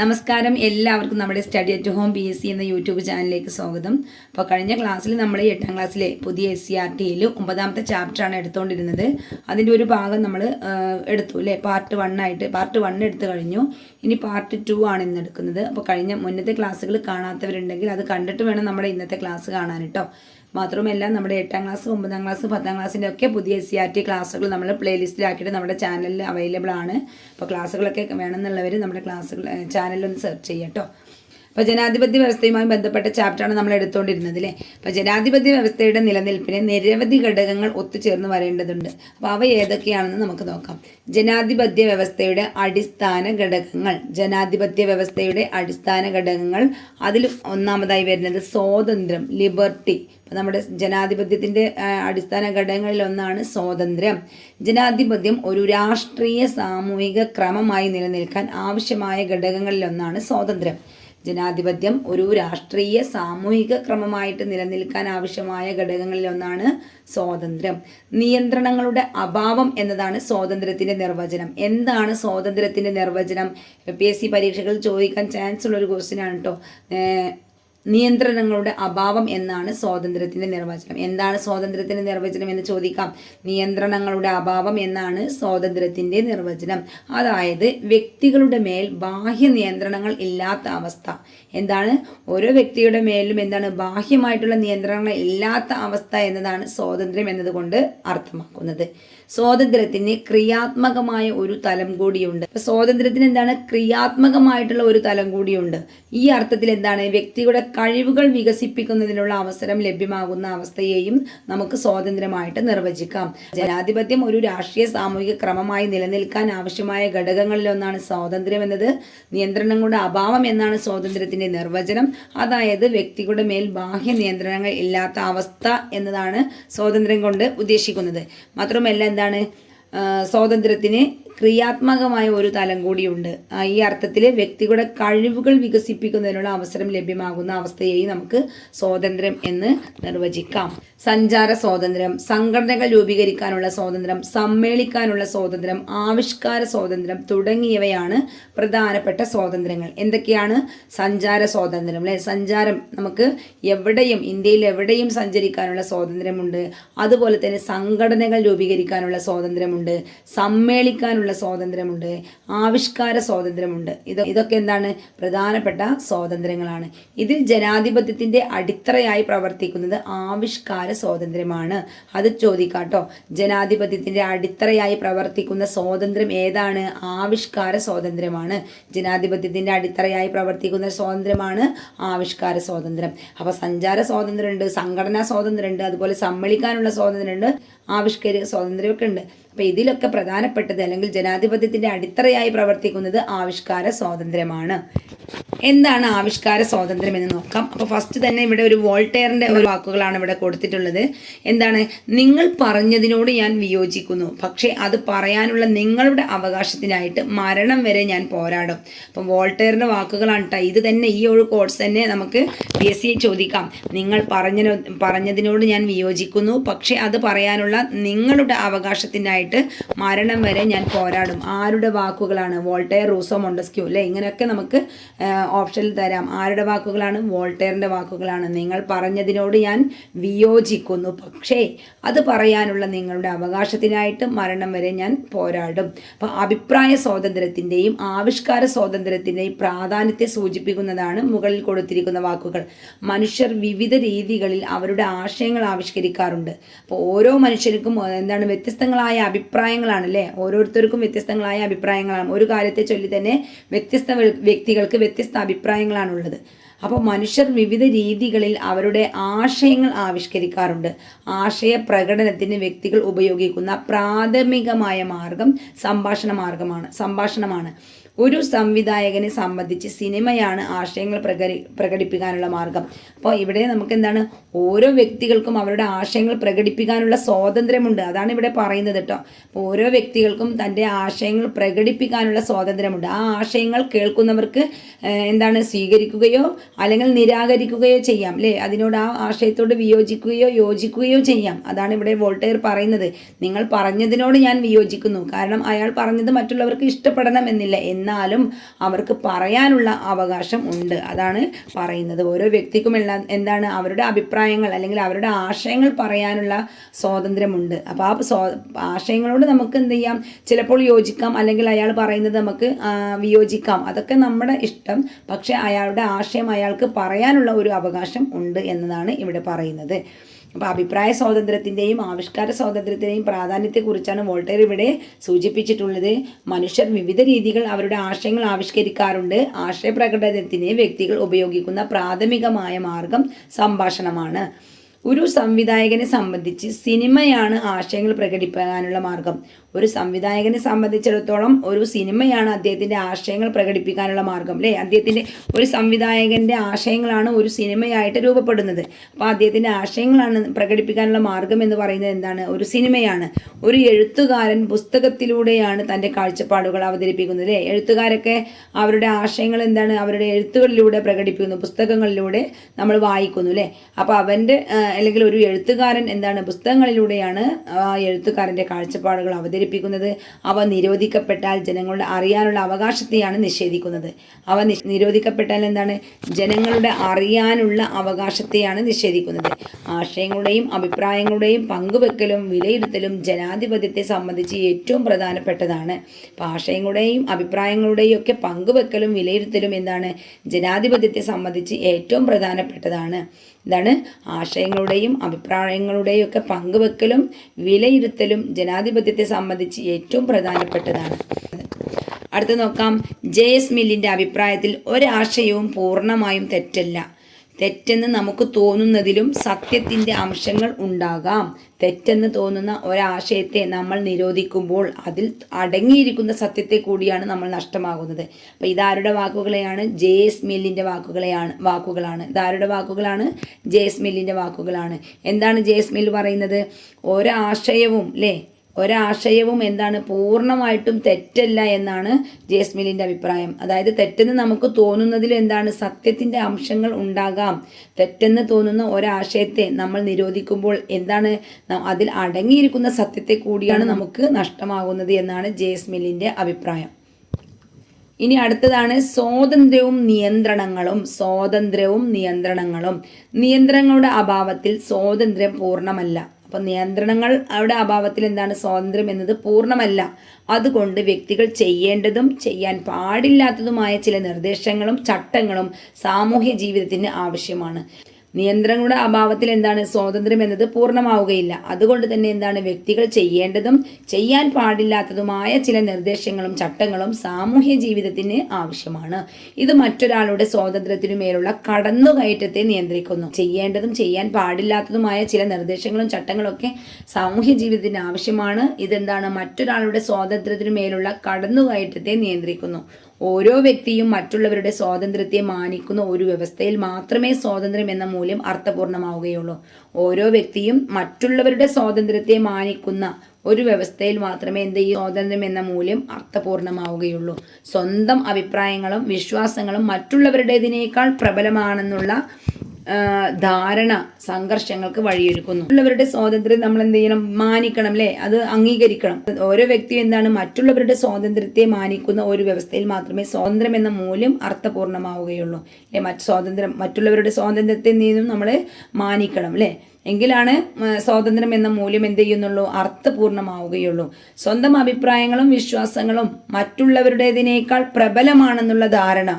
നമസ്കാരം. എല്ലാവർക്കും നമ്മുടെ study at home P S C എന്ന യൂട്യൂബ് ചാനലിലേക്ക് സ്വാഗതം. അപ്പോൾ കഴിഞ്ഞ ക്ലാസ്സിൽ നമ്മൾ എട്ടാം ക്ലാസ്സിലെ പുതിയ എസ് സി ആർ ടിയിൽ ഒമ്പതാമത്തെ ചാപ്റ്ററാണ് എടുത്തുകൊണ്ടിരുന്നത് അതിന്റെ ഒരു ഭാഗം നമ്മൾ എടുത്തു അല്ലേ? പാർട്ട് വൺ ആയിട്ട് പാർട്ട് വൺ എടുത്തു കഴിഞ്ഞു. ഇനി പാർട്ട് ടു ആണ് ഇന്ന് എടുക്കുന്നത്. അപ്പോൾ കഴിഞ്ഞ മുന്നത്തെ ക്ലാസ്സുകൾ കാണാത്തവരുണ്ടെങ്കിൽ അത് കണ്ടിട്ട് വേണം നമ്മുടെ ഇന്നത്തെ ക്ലാസ് കാണാൻ കേട്ടോ? മാത്രമല്ല നമ്മുടെ എട്ടാം ക്ലാസ് ഒമ്പതാം ക്ലാസ് പത്താം ക്ലാസ്സിന്റെ ഒക്കെ പുതിയ എസ് സി ആർ ടി ക്ലാസ്സുകൾ നമ്മൾ പ്ലേലിസ്റ്റിലാക്കിയിട്ട് നമ്മുടെ ചാനലിൽ അവൈലബിൾ ആണ്. അപ്പോൾ ക്ലാസ്സുകളൊക്കെ വേണമെന്നുള്ളവർ നമ്മുടെ ക്ലാസ്സുകൾ ചാനലിൽ ഒന്ന് സെർച്ച് ചെയ്യാം കേട്ടോ അപ്പോൾ ജനാധിപത്യ വ്യവസ്ഥയുമായി ബന്ധപ്പെട്ട ചാപ്റ്ററാണ് നമ്മൾ എടുത്തുകൊണ്ടിരുന്നത് അല്ലേ അപ്പോൾ ജനാധിപത്യ വ്യവസ്ഥയുടെ നിലനിൽപ്പിന് നിരവധി ഘടകങ്ങൾ ഒത്തുചേർന്ന് വരേണ്ടതുണ്ട്. അപ്പോൾ അവ ഏതൊക്കെയാണെന്ന് നമുക്ക് നോക്കാം. ജനാധിപത്യ വ്യവസ്ഥയുടെ അടിസ്ഥാന ഘടകങ്ങൾ. ജനാധിപത്യ വ്യവസ്ഥയുടെ അടിസ്ഥാന ഘടകങ്ങൾ. അതിൽ ഒന്നാമതായി വരുന്നത് സ്വാതന്ത്ര്യം ലിബർട്ടി. അപ്പോൾ നമ്മുടെ ജനാധിപത്യത്തിന്റെ അടിസ്ഥാന ഘടകങ്ങളിൽ ഒന്നാണ് സ്വാതന്ത്ര്യം. ജനാധിപത്യം ഒരു രാഷ്ട്രീയ സാമൂഹിക ക്രമമായി നിലനിൽക്കാൻ ആവശ്യമായ ഘടകങ്ങളിലൊന്നാണ് സ്വാതന്ത്ര്യം. ജനാധിപത്യം ഒരു രാഷ്ട്രീയ സാമൂഹിക ക്രമമായിട്ട് നിലനിൽക്കാൻ ആവശ്യമായ ഘടകങ്ങളിൽ ഒന്നാണ് സ്വാതന്ത്ര്യം. നിയന്ത്രണങ്ങളുടെ അഭാവം എന്നതാണ് സ്വാതന്ത്ര്യത്തിന്റെ നിർവചനം. എന്താണ് സ്വാതന്ത്ര്യത്തിന്റെ നിർവചനം? പി എസ് സി പരീക്ഷകൾ ചോദിക്കാൻ ചാൻസ് ഉള്ള ഒരു ക്വസ്റ്റ്യൻ ആണ് കേട്ടോ നിയന്ത്രണങ്ങളുടെ അഭാവം എന്നാണ് സ്വാതന്ത്ര്യത്തിന്റെ നിർവചനം. എന്താണ് സ്വാതന്ത്ര്യത്തിന്റെ നിർവചനം എന്ന് ചോദിക്കാം. നിയന്ത്രണങ്ങളുടെ അഭാവം എന്നാണ് സ്വാതന്ത്ര്യത്തിന്റെ നിർവചനം. അതായത് വ്യക്തികളുടെ മേൽ ബാഹ്യ നിയന്ത്രണങ്ങൾ ഇല്ലാത്ത അവസ്ഥ. എന്താണ്? ഓരോ വ്യക്തിയുടെ മേലും എന്താണ് ബാഹ്യമായിട്ടുള്ള നിയന്ത്രണങ്ങൾ ഇല്ലാത്ത അവസ്ഥ എന്നതാണ് സ്വാതന്ത്ര്യം എന്നതുകൊണ്ട് അർത്ഥമാക്കുന്നത്. സ്വാതന്ത്ര്യത്തിന് ക്രിയാത്മകമായ ഒരു തലം കൂടിയുണ്ട്. സ്വാതന്ത്ര്യത്തിന് എന്താണ്? ക്രിയാത്മകമായിട്ടുള്ള ഒരു തലം കൂടിയുണ്ട്. ഈ അർത്ഥത്തിൽ എന്താണ്? വ്യക്തിയുടെ കഴിവുകൾ വികസിപ്പിക്കുന്നതിനുള്ള അവസരം ലഭ്യമാകുന്ന അവസ്ഥയെയും നമുക്ക് സ്വാതന്ത്ര്യമായിട്ട് നിർവചിക്കാം. ജനാധിപത്യം ഒരു രാഷ്ട്രീയ സാമൂഹിക ക്രമമായി നിലനിൽക്കാൻ ആവശ്യമായ ഘടകങ്ങളിലൊന്നാണ് സ്വാതന്ത്ര്യം എന്നത്. നിയന്ത്രണങ്ങളുടെ അഭാവം എന്നാണ് സ്വാതന്ത്ര്യത്തിന്റെ നിർവചനം. അതായത് വ്യക്തികളുടെ മേൽ ബാഹ്യ നിയന്ത്രണങ്ങൾ ഇല്ലാത്ത അവസ്ഥ എന്നതാണ് സ്വാതന്ത്ര്യം കൊണ്ട് ഉദ്ദേശിക്കുന്നത്. മാത്രമല്ല എന്താണ് സ്വാതന്ത്ര്യത്തിന് ക്രിയാത്മകമായ ഒരു തലം കൂടിയുണ്ട്. ഈ അർത്ഥത്തിൽ വ്യക്തികളുടെ കഴിവുകൾ വികസിപ്പിക്കുന്നതിനുള്ള അവസരം ലഭ്യമാകുന്ന അവസ്ഥയെയും നമുക്ക് സ്വാതന്ത്ര്യം എന്ന് നിർവചിക്കാം. സഞ്ചാര സ്വാതന്ത്ര്യം സംഘടനകൾ രൂപീകരിക്കാനുള്ള സ്വാതന്ത്ര്യം സമ്മേളിക്കാനുള്ള സ്വാതന്ത്ര്യം ആവിഷ്കാര സ്വാതന്ത്ര്യം തുടങ്ങിയവയാണ് പ്രധാനപ്പെട്ട സ്വാതന്ത്ര്യങ്ങൾ. എന്തൊക്കെയാണ്? സഞ്ചാര സ്വാതന്ത്ര്യം അല്ലെ? സഞ്ചാരം നമുക്ക് എവിടെയും ഇന്ത്യയിൽ എവിടെയും സഞ്ചരിക്കാനുള്ള സ്വാതന്ത്ര്യമുണ്ട്. അതുപോലെ തന്നെ സംഘടനകൾ രൂപീകരിക്കാനുള്ള സ്വാതന്ത്ര്യമുണ്ട്. സമ്മേളിക്കാനുള്ള സ്വാതന്ത്ര്യമുണ്ട് ആവിഷ്കാര സ്വാതന്ത്ര്യമുണ്ട്. ഇത് ഇതൊക്കെ എന്താണ്? പ്രധാനപ്പെട്ട സ്വാതന്ത്ര്യങ്ങളാണ്. ഇതിൽ ജനാധിപത്യത്തിന്റെ അടിത്തറയായി പ്രവർത്തിക്കുന്നത് ആവിഷ്കാര സ്വാതന്ത്ര്യമാണ്. അത് ചോദിക്കാട്ടോ. ജനാധിപത്യത്തിന്റെ അടിത്തറയായി പ്രവർത്തിക്കുന്ന സ്വാതന്ത്ര്യം ഏതാണ്? ആവിഷ്കാര സ്വാതന്ത്ര്യമാണ്. ജനാധിപത്യത്തിന്റെ അടിത്തറയായി പ്രവർത്തിക്കുന്ന സ്വാതന്ത്ര്യമാണ് ആവിഷ്കാര സ്വാതന്ത്ര്യം. അപ്പൊ സഞ്ചാര സ്വാതന്ത്ര്യമുണ്ട് സംഘടനാ സ്വാതന്ത്ര്യമുണ്ട് അതുപോലെ സമ്മേളിക്കാനുള്ള സ്വാതന്ത്ര്യമുണ്ട് ആവിഷ്കാര സ്വാതന്ത്ര്യമൊക്കെ ഉണ്ട്. അപ്പൊ ഇതിലൊക്കെ പ്രധാനപ്പെട്ടത് അല്ലെങ്കിൽ ജനാധിപത്യത്തിന്റെ അടിത്തറയായി പ്രവർത്തിക്കുന്നത് ആവിഷ്കാര സ്വാതന്ത്ര്യമാണ്. എന്താണ് ആവിഷ്കാര സ്വാതന്ത്ര്യം എന്ന് നോക്കാം. അപ്പോൾ ഫസ്റ്റ് തന്നെ ഇവിടെ ഒരു വോൾട്ടേറിന്റെ ഒരു വാക്കുകളാണ് ഇവിടെ കൊടുത്തിട്ടുള്ളത്. എന്താണ്? നിങ്ങൾ പറഞ്ഞതിനോട് ഞാൻ വിയോജിക്കുന്നു. പക്ഷേ അത് പറയാനുള്ള നിങ്ങളുടെ അവകാശത്തിനായിട്ട് മരണം വരെ ഞാൻ പോരാടും. അപ്പം വോൾട്ടേറിന്റെ വാക്കുകളാണ് കേട്ടോ ഇത് തന്നെ ഈ ഒരു കോഴ്സ് തന്നെ നമുക്ക് പി എസ് സി ചോദിക്കാം. നിങ്ങൾ പറഞ്ഞ പറഞ്ഞതിനോട് ഞാൻ വിയോജിക്കുന്നു. പക്ഷേ അത് പറയാനുള്ള നിങ്ങളുടെ അവകാശത്തിനായിട്ട് മരണം വരെ ഞാൻ പോരാടും. ആരുടെ വാക്കുകളാണ് വോൾട്ടയർ റൂസോ മൊണ്ടസ്ക്യൂ അല്ലേ? ഇങ്ങനെയൊക്കെ നമുക്ക് ഓപ്ഷനിൽ തരാം. ആരുടെ വാക്കുകളാണ്? വോൾട്ടയറിന്റെ വാക്കുകളാണ്. നിങ്ങൾ പറഞ്ഞതിനോട് ഞാൻ വിയോജിക്കുന്നു. പക്ഷേ അത് പറയാനുള്ള നിങ്ങളുടെ അവകാശത്തിനായിട്ട് മരണം വരെ ഞാൻ പോരാടും. അപ്പോൾ അഭിപ്രായ സ്വാതന്ത്ര്യത്തിന്റെയും ആവിഷ്കാര സ്വാതന്ത്ര്യത്തിന്റെയും പ്രാധാന്യത്തെ സൂചിപ്പിക്കുന്നതാണ് മുകളിൽ കൊടുത്തിരിക്കുന്ന വാക്കുകൾ. മനുഷ്യർ വിവിധ രീതികളിൽ അവരുടെ ആശയങ്ങൾ ആവിഷ്കരിക്കാറുണ്ട്. അപ്പോൾ ഓരോ മനുഷ്യർക്കും എന്താണ് വ്യത്യസ്തങ്ങളായ അഭിപ്രായങ്ങളാണ് അല്ലേ ഓരോരുത്തർക്കും വ്യത്യസ്തങ്ങളായ അഭിപ്രായങ്ങളാണ്. ഒരു കാര്യത്തെ ചൊല്ലി തന്നെ വ്യത്യസ്ത വ്യ- വ്യക്തികൾക്ക് വ്യത്യസ്ത അഭിപ്രായങ്ങളാണുള്ളത്. അപ്പോൾ മനുഷ്യർ വിവിധ രീതികളിൽ അവരുടെ ആശയങ്ങൾ ആവിഷ്കരിക്കാറുണ്ട്. ആശയ പ്രകടനത്തിന് വ്യക്തികൾ ഉപയോഗിക്കുന്ന പ്രാഥമികമായ മാർഗം സംഭാഷണ മാർഗമാണ് സംഭാഷണമാണ്. ഒരു സംവിധായകനെ സംബന്ധിച്ച് സിനിമയാണ് ആശയങ്ങൾ പ്രകടി പ്രകടിപ്പിക്കാനുള്ള മാർഗം. അപ്പോൾ ഇവിടെ നമുക്ക് എന്താണ് ഓരോ വ്യക്തികൾക്കും അവരുടെ ആശയങ്ങൾ പ്രകടിപ്പിക്കാനുള്ള സ്വാതന്ത്ര്യമുണ്ട്. അതാണ് ഇവിടെ പറയുന്നത് കേട്ടോ അപ്പോൾ ഓരോ വ്യക്തികൾക്കും തന്റെ ആശയങ്ങൾ പ്രകടിപ്പിക്കാനുള്ള സ്വാതന്ത്ര്യമുണ്ട്. ആ ആശയങ്ങൾ കേൾക്കുന്നവർക്ക് എന്താണ് സ്വീകരിക്കുകയോ അല്ലെങ്കിൽ നിരാകരിക്കുകയോ ചെയ്യാം അല്ലേ അതിനോട് ആ ആശയത്തോട് വിയോജിക്കുകയോ യോജിക്കുകയോ ചെയ്യാം. അതാണ് ഇവിടെ വോൾട്ടയർ പറയുന്നത്. നിങ്ങൾ പറഞ്ഞതിനോട് ഞാൻ വിയോജിക്കുന്നു. കാരണം അയാൾ പറഞ്ഞത് മറ്റുള്ളവർക്ക് ഇഷ്ടപ്പെടണം എന്നില്ല. എന്നാലും അവർക്ക് പറയാനുള്ള അവകാശം ഉണ്ട്. അതാണ് പറയുന്നത്. ഓരോ വ്യക്തിക്കും എല്ലാം എന്താണ് അവരുടെ അഭിപ്രായങ്ങൾ അല്ലെങ്കിൽ അവരുടെ ആശയങ്ങൾ പറയാനുള്ള സ്വാതന്ത്ര്യമുണ്ട്. അപ്പോൾ ആ സ്വ ആശയങ്ങളോട് നമുക്ക് എന്ത് ചെയ്യാം? ചിലപ്പോൾ യോജിക്കാം. അല്ലെങ്കിൽ അയാൾ പറയുന്നത് നമുക്ക് വിയോജിക്കാം. അതൊക്കെ നമ്മുടെ ഇഷ്ടം. പക്ഷേ അയാളുടെ ആശയം അയാൾക്ക് പറയാനുള്ള ഒരു അവകാശം ഉണ്ട് എന്നതാണ് ഇവിടെ പറയുന്നത്. അപ്പോൾ അഭിപ്രായ സ്വാതന്ത്ര്യത്തിന്റെയും ആവിഷ്കാര സ്വാതന്ത്ര്യത്തിന്റെയും പ്രാധാന്യത്തെക്കുറിച്ചാണ് വോൾട്ടേർ ഇവിടെ സൂചിപ്പിച്ചിട്ടുള്ളത്. മനുഷ്യർ വിവിധ രീതികൾ അവരുടെ ആശയങ്ങൾ ആവിഷ്കരിക്കാറുണ്ട്. ആശയപ്രകടനത്തിന് വ്യക്തികൾ ഉപയോഗിക്കുന്ന പ്രാഥമികമായ മാർഗം സംഭാഷണമാണ്. ഒരു സംവിധായകനെ സംബന്ധിച്ച് സിനിമയാണ് ആശയങ്ങൾ പ്രകടിപ്പിക്കാനുള്ള മാർഗം. ഒരു സംവിധായകനെ സംബന്ധിച്ചിടത്തോളം ഒരു സിനിമയാണ് അദ്ദേഹത്തിന്റെ ആശയങ്ങൾ പ്രകടിപ്പിക്കാനുള്ള മാർഗം അല്ലേ? അദ്ദേഹത്തിന്റെ ഒരു സംവിധായകന്റെ ആശയങ്ങളാണ് ഒരു സിനിമയായിട്ട് രൂപപ്പെടുന്നത്. അപ്പോൾ അദ്ദേഹത്തിന്റെ ആശയങ്ങളാണ് പ്രകടിപ്പിക്കാനുള്ള മാർഗം എന്ന് പറയുന്നത് എന്താണ്? ഒരു സിനിമയാണ്. ഒരു എഴുത്തുകാരൻ പുസ്തകത്തിലൂടെയാണ് തന്റെ കാഴ്ചപ്പാടുകൾ അവതരിപ്പിക്കുന്നത് അല്ലേ? എഴുത്തുകാരൊക്കെ അവരുടെ ആശയങ്ങൾ എന്താണ്? അവരുടെ എഴുത്തുകളിലൂടെ പ്രകടിപ്പിക്കുന്നു പുസ്തകങ്ങളിലൂടെ നമ്മൾ വായിക്കുന്നു അല്ലേ? അപ്പോൾ അവന്റെ അല്ലെങ്കിൽ ഒരു എഴുത്തുകാരൻ എന്താണ് പുസ്തകങ്ങളിലൂടെയാണ് ആ എഴുത്തുകാരന്റെ കാഴ്ചപ്പാടുകൾ അവതരിപ്പിക്കുന്നത്. അവ നിരോധിക്കപ്പെട്ടാൽ ജനങ്ങളുടെ അറിയാനുള്ള അവകാശത്തെയാണ് നിഷേധിക്കുന്നത്. അവ നിരോധിക്കപ്പെട്ടാൽ എന്താണ്? ജനങ്ങളുടെ അറിയാനുള്ള അവകാശത്തെയാണ് നിഷേധിക്കുന്നത്. ആശയങ്ങളുടെയും അഭിപ്രായങ്ങളുടെയും പങ്കുവെക്കലും വിലയിരുത്തലും ജനാധിപത്യത്തെ സംബന്ധിച്ച് ഏറ്റവും പ്രധാനപ്പെട്ടതാണ്. അപ്പോൾ ആശയങ്ങളുടെയും അഭിപ്രായങ്ങളുടെയും ഒക്കെ പങ്കുവെക്കലും വിലയിരുത്തലും എന്താണ്? ജനാധിപത്യത്തെ സംബന്ധിച്ച് ഏറ്റവും പ്രധാനപ്പെട്ടതാണ്. ഇതാണ് ആശയങ്ങളുടെയും അഭിപ്രായങ്ങളുടെയും ഒക്കെ പങ്കുവെക്കലും വിലയിരുത്തലും ജനാധിപത്യത്തെ സംബന്ധിച്ച് ഏറ്റവും പ്രധാനപ്പെട്ടതാണ്. അടുത്ത് നോക്കാം. ജെ എസ് മില്ലിന്റെ അഭിപ്രായത്തിൽ ഒരാശയവും പൂർണമായും തെറ്റല്ല. തെറ്റെന്ന് നമുക്ക് തോന്നുന്നതിലും സത്യത്തിന്റെ അംശങ്ങൾ ഉണ്ടാകാം. തെറ്റെന്ന് തോന്നുന്ന ഒരാശയത്തെ നമ്മൾ നിരോധിക്കുമ്പോൾ അതിൽ അടങ്ങിയിരിക്കുന്ന സത്യത്തെ കൂടിയാണ് നമ്മൾ നഷ്ടമാകുന്നത്. അപ്പോൾ ഇതാരുടെ വാക്കുകളെയാണ്? ജെ എസ് മില്ലിന്റെ വാക്കുകളെയാണ് വാക്കുകളാണ്. ഇതാരുടെ വാക്കുകളാണ്? ജെ എസ് മില്ലിന്റെ വാക്കുകളാണ്. എന്താണ് ജെ എസ് മിൽ പറയുന്നത്? ഒരാശയവും അല്ലേ ഒരാശയവും എന്താണ് പൂർണമായിട്ടും തെറ്റല്ല എന്നാണ് ജേസ്മിലിന്റെ അഭിപ്രായം. അതായത് തെറ്റെന്ന് നമുക്ക് തോന്നുന്നതിൽ എന്താണ് സത്യത്തിന്റെ അംശങ്ങൾ ഉണ്ടാകാം. തെറ്റെന്ന് തോന്നുന്ന ഒരാശയത്തെ നമ്മൾ നിരോധിക്കുമ്പോൾ എന്താണ് അതിൽ അടങ്ങിയിരിക്കുന്ന സത്യത്തെ കൂടിയാണ് നമുക്ക് നഷ്ടമാകുന്നത് എന്നാണ് ജേസ്മിലിന്റെ അഭിപ്രായം. ഇനി അടുത്തതാണ് സ്വാതന്ത്ര്യവും നിയന്ത്രണങ്ങളും സ്വാതന്ത്ര്യവും നിയന്ത്രണങ്ങളും. നിയന്ത്രണങ്ങളുടെ അഭാവത്തിൽ സ്വാതന്ത്ര്യം പൂർണമല്ല. അപ്പോൾ നിയന്ത്രണങ്ങൾ അവിടെ അഭാവത്തിൽ എന്താണ് സ്വാതന്ത്ര്യം എന്നത് പൂർണമല്ല. അതുകൊണ്ട് വ്യക്തികൾ ചെയ്യേണ്ടതും ചെയ്യാൻ പാടില്ലാത്തതുമായ ചില നിർദ്ദേശങ്ങളും ചട്ടങ്ങളും സാമൂഹ്യ ജീവിതത്തിന് ആവശ്യമാണ്. നിയന്ത്രണങ്ങളുടെ അഭാവത്തിൽ എന്താണ് സ്വാതന്ത്ര്യം എന്നത് പൂർണമാവുകയില്ല. അതുകൊണ്ട് തന്നെ എന്താണ് വ്യക്തികൾ ചെയ്യേണ്ടതും ചെയ്യാൻ പാടില്ലാത്തതുമായ ചില നിർദ്ദേശങ്ങളും ചട്ടങ്ങളും സാമൂഹ്യ ജീവിതത്തിന് ആവശ്യമാണ്. ഇത് മറ്റൊരാളുടെ സ്വാതന്ത്ര്യത്തിനു മേലുള്ള കടന്നുകയറ്റത്തെ നിയന്ത്രിക്കുന്നു. ചെയ്യേണ്ടതും ചെയ്യാൻ പാടില്ലാത്തതുമായ ചില നിർദ്ദേശങ്ങളും ചട്ടങ്ങളും ഒക്കെ സാമൂഹ്യ ജീവിതത്തിന് ആവശ്യമാണ്. ഇതെന്താണ് മറ്റൊരാളുടെ സ്വാതന്ത്ര്യത്തിനു മേലുള്ള കടന്നുകയറ്റത്തെ നിയന്ത്രിക്കുന്നു. ഓരോ വ്യക്തിയും മറ്റുള്ളവരുടെ സ്വാതന്ത്ര്യത്തെ മാനിക്കുന്ന ഒരു വ്യവസ്ഥയിൽ മാത്രമേ സ്വാതന്ത്ര്യം എന്ന മൂല്യം അർത്ഥപൂർണമാവുകയുള്ളൂ. ഓരോ വ്യക്തിയും മറ്റുള്ളവരുടെ സ്വാതന്ത്ര്യത്തെ മാനിക്കുന്ന ഒരു വ്യവസ്ഥയിൽ മാത്രമേ എന്ത് ചെയ്യൂ? സ്വാതന്ത്ര്യം എന്ന മൂല്യം അർത്ഥപൂർണമാവുകയുള്ളൂ. സ്വന്തം അഭിപ്രായങ്ങളും വിശ്വാസങ്ങളും മറ്റുള്ളവരുടേതിനേക്കാൾ പ്രബലമാണെന്നുള്ള ധാരണ സംഘർഷങ്ങൾക്ക് വഴിയൊരുക്കുന്നു. മറ്റുള്ളവരുടെ സ്വാതന്ത്ര്യം നമ്മൾ എന്ത് ചെയ്യണം മാനിക്കണം അല്ലേ? അത് അംഗീകരിക്കണം. ഓരോ വ്യക്തിയും എന്താണ്? മറ്റുള്ളവരുടെ സ്വാതന്ത്ര്യത്തെ മാനിക്കുന്ന ഒരു വ്യവസ്ഥയിൽ മാത്രമേ സ്വാതന്ത്ര്യം എന്ന മൂല്യം അർത്ഥപൂർണമാവുകയുള്ളൂ അല്ലെ? മറ്റ് സ്വാതന്ത്ര്യം മറ്റുള്ളവരുടെ സ്വാതന്ത്ര്യത്തെ നിന്നും നമ്മൾ മാനിക്കണം അല്ലേ? എങ്കിലാണ് സ്വാതന്ത്ര്യം എന്ന മൂല്യം എന്ത് ചെയ്യുന്നുള്ളൂ? അർത്ഥപൂർണമാവുകയുള്ളൂ സ്വന്തം അഭിപ്രായങ്ങളും വിശ്വാസങ്ങളും മറ്റുള്ളവരുടേതിനേക്കാൾ പ്രബലമാണെന്നുള്ള ധാരണ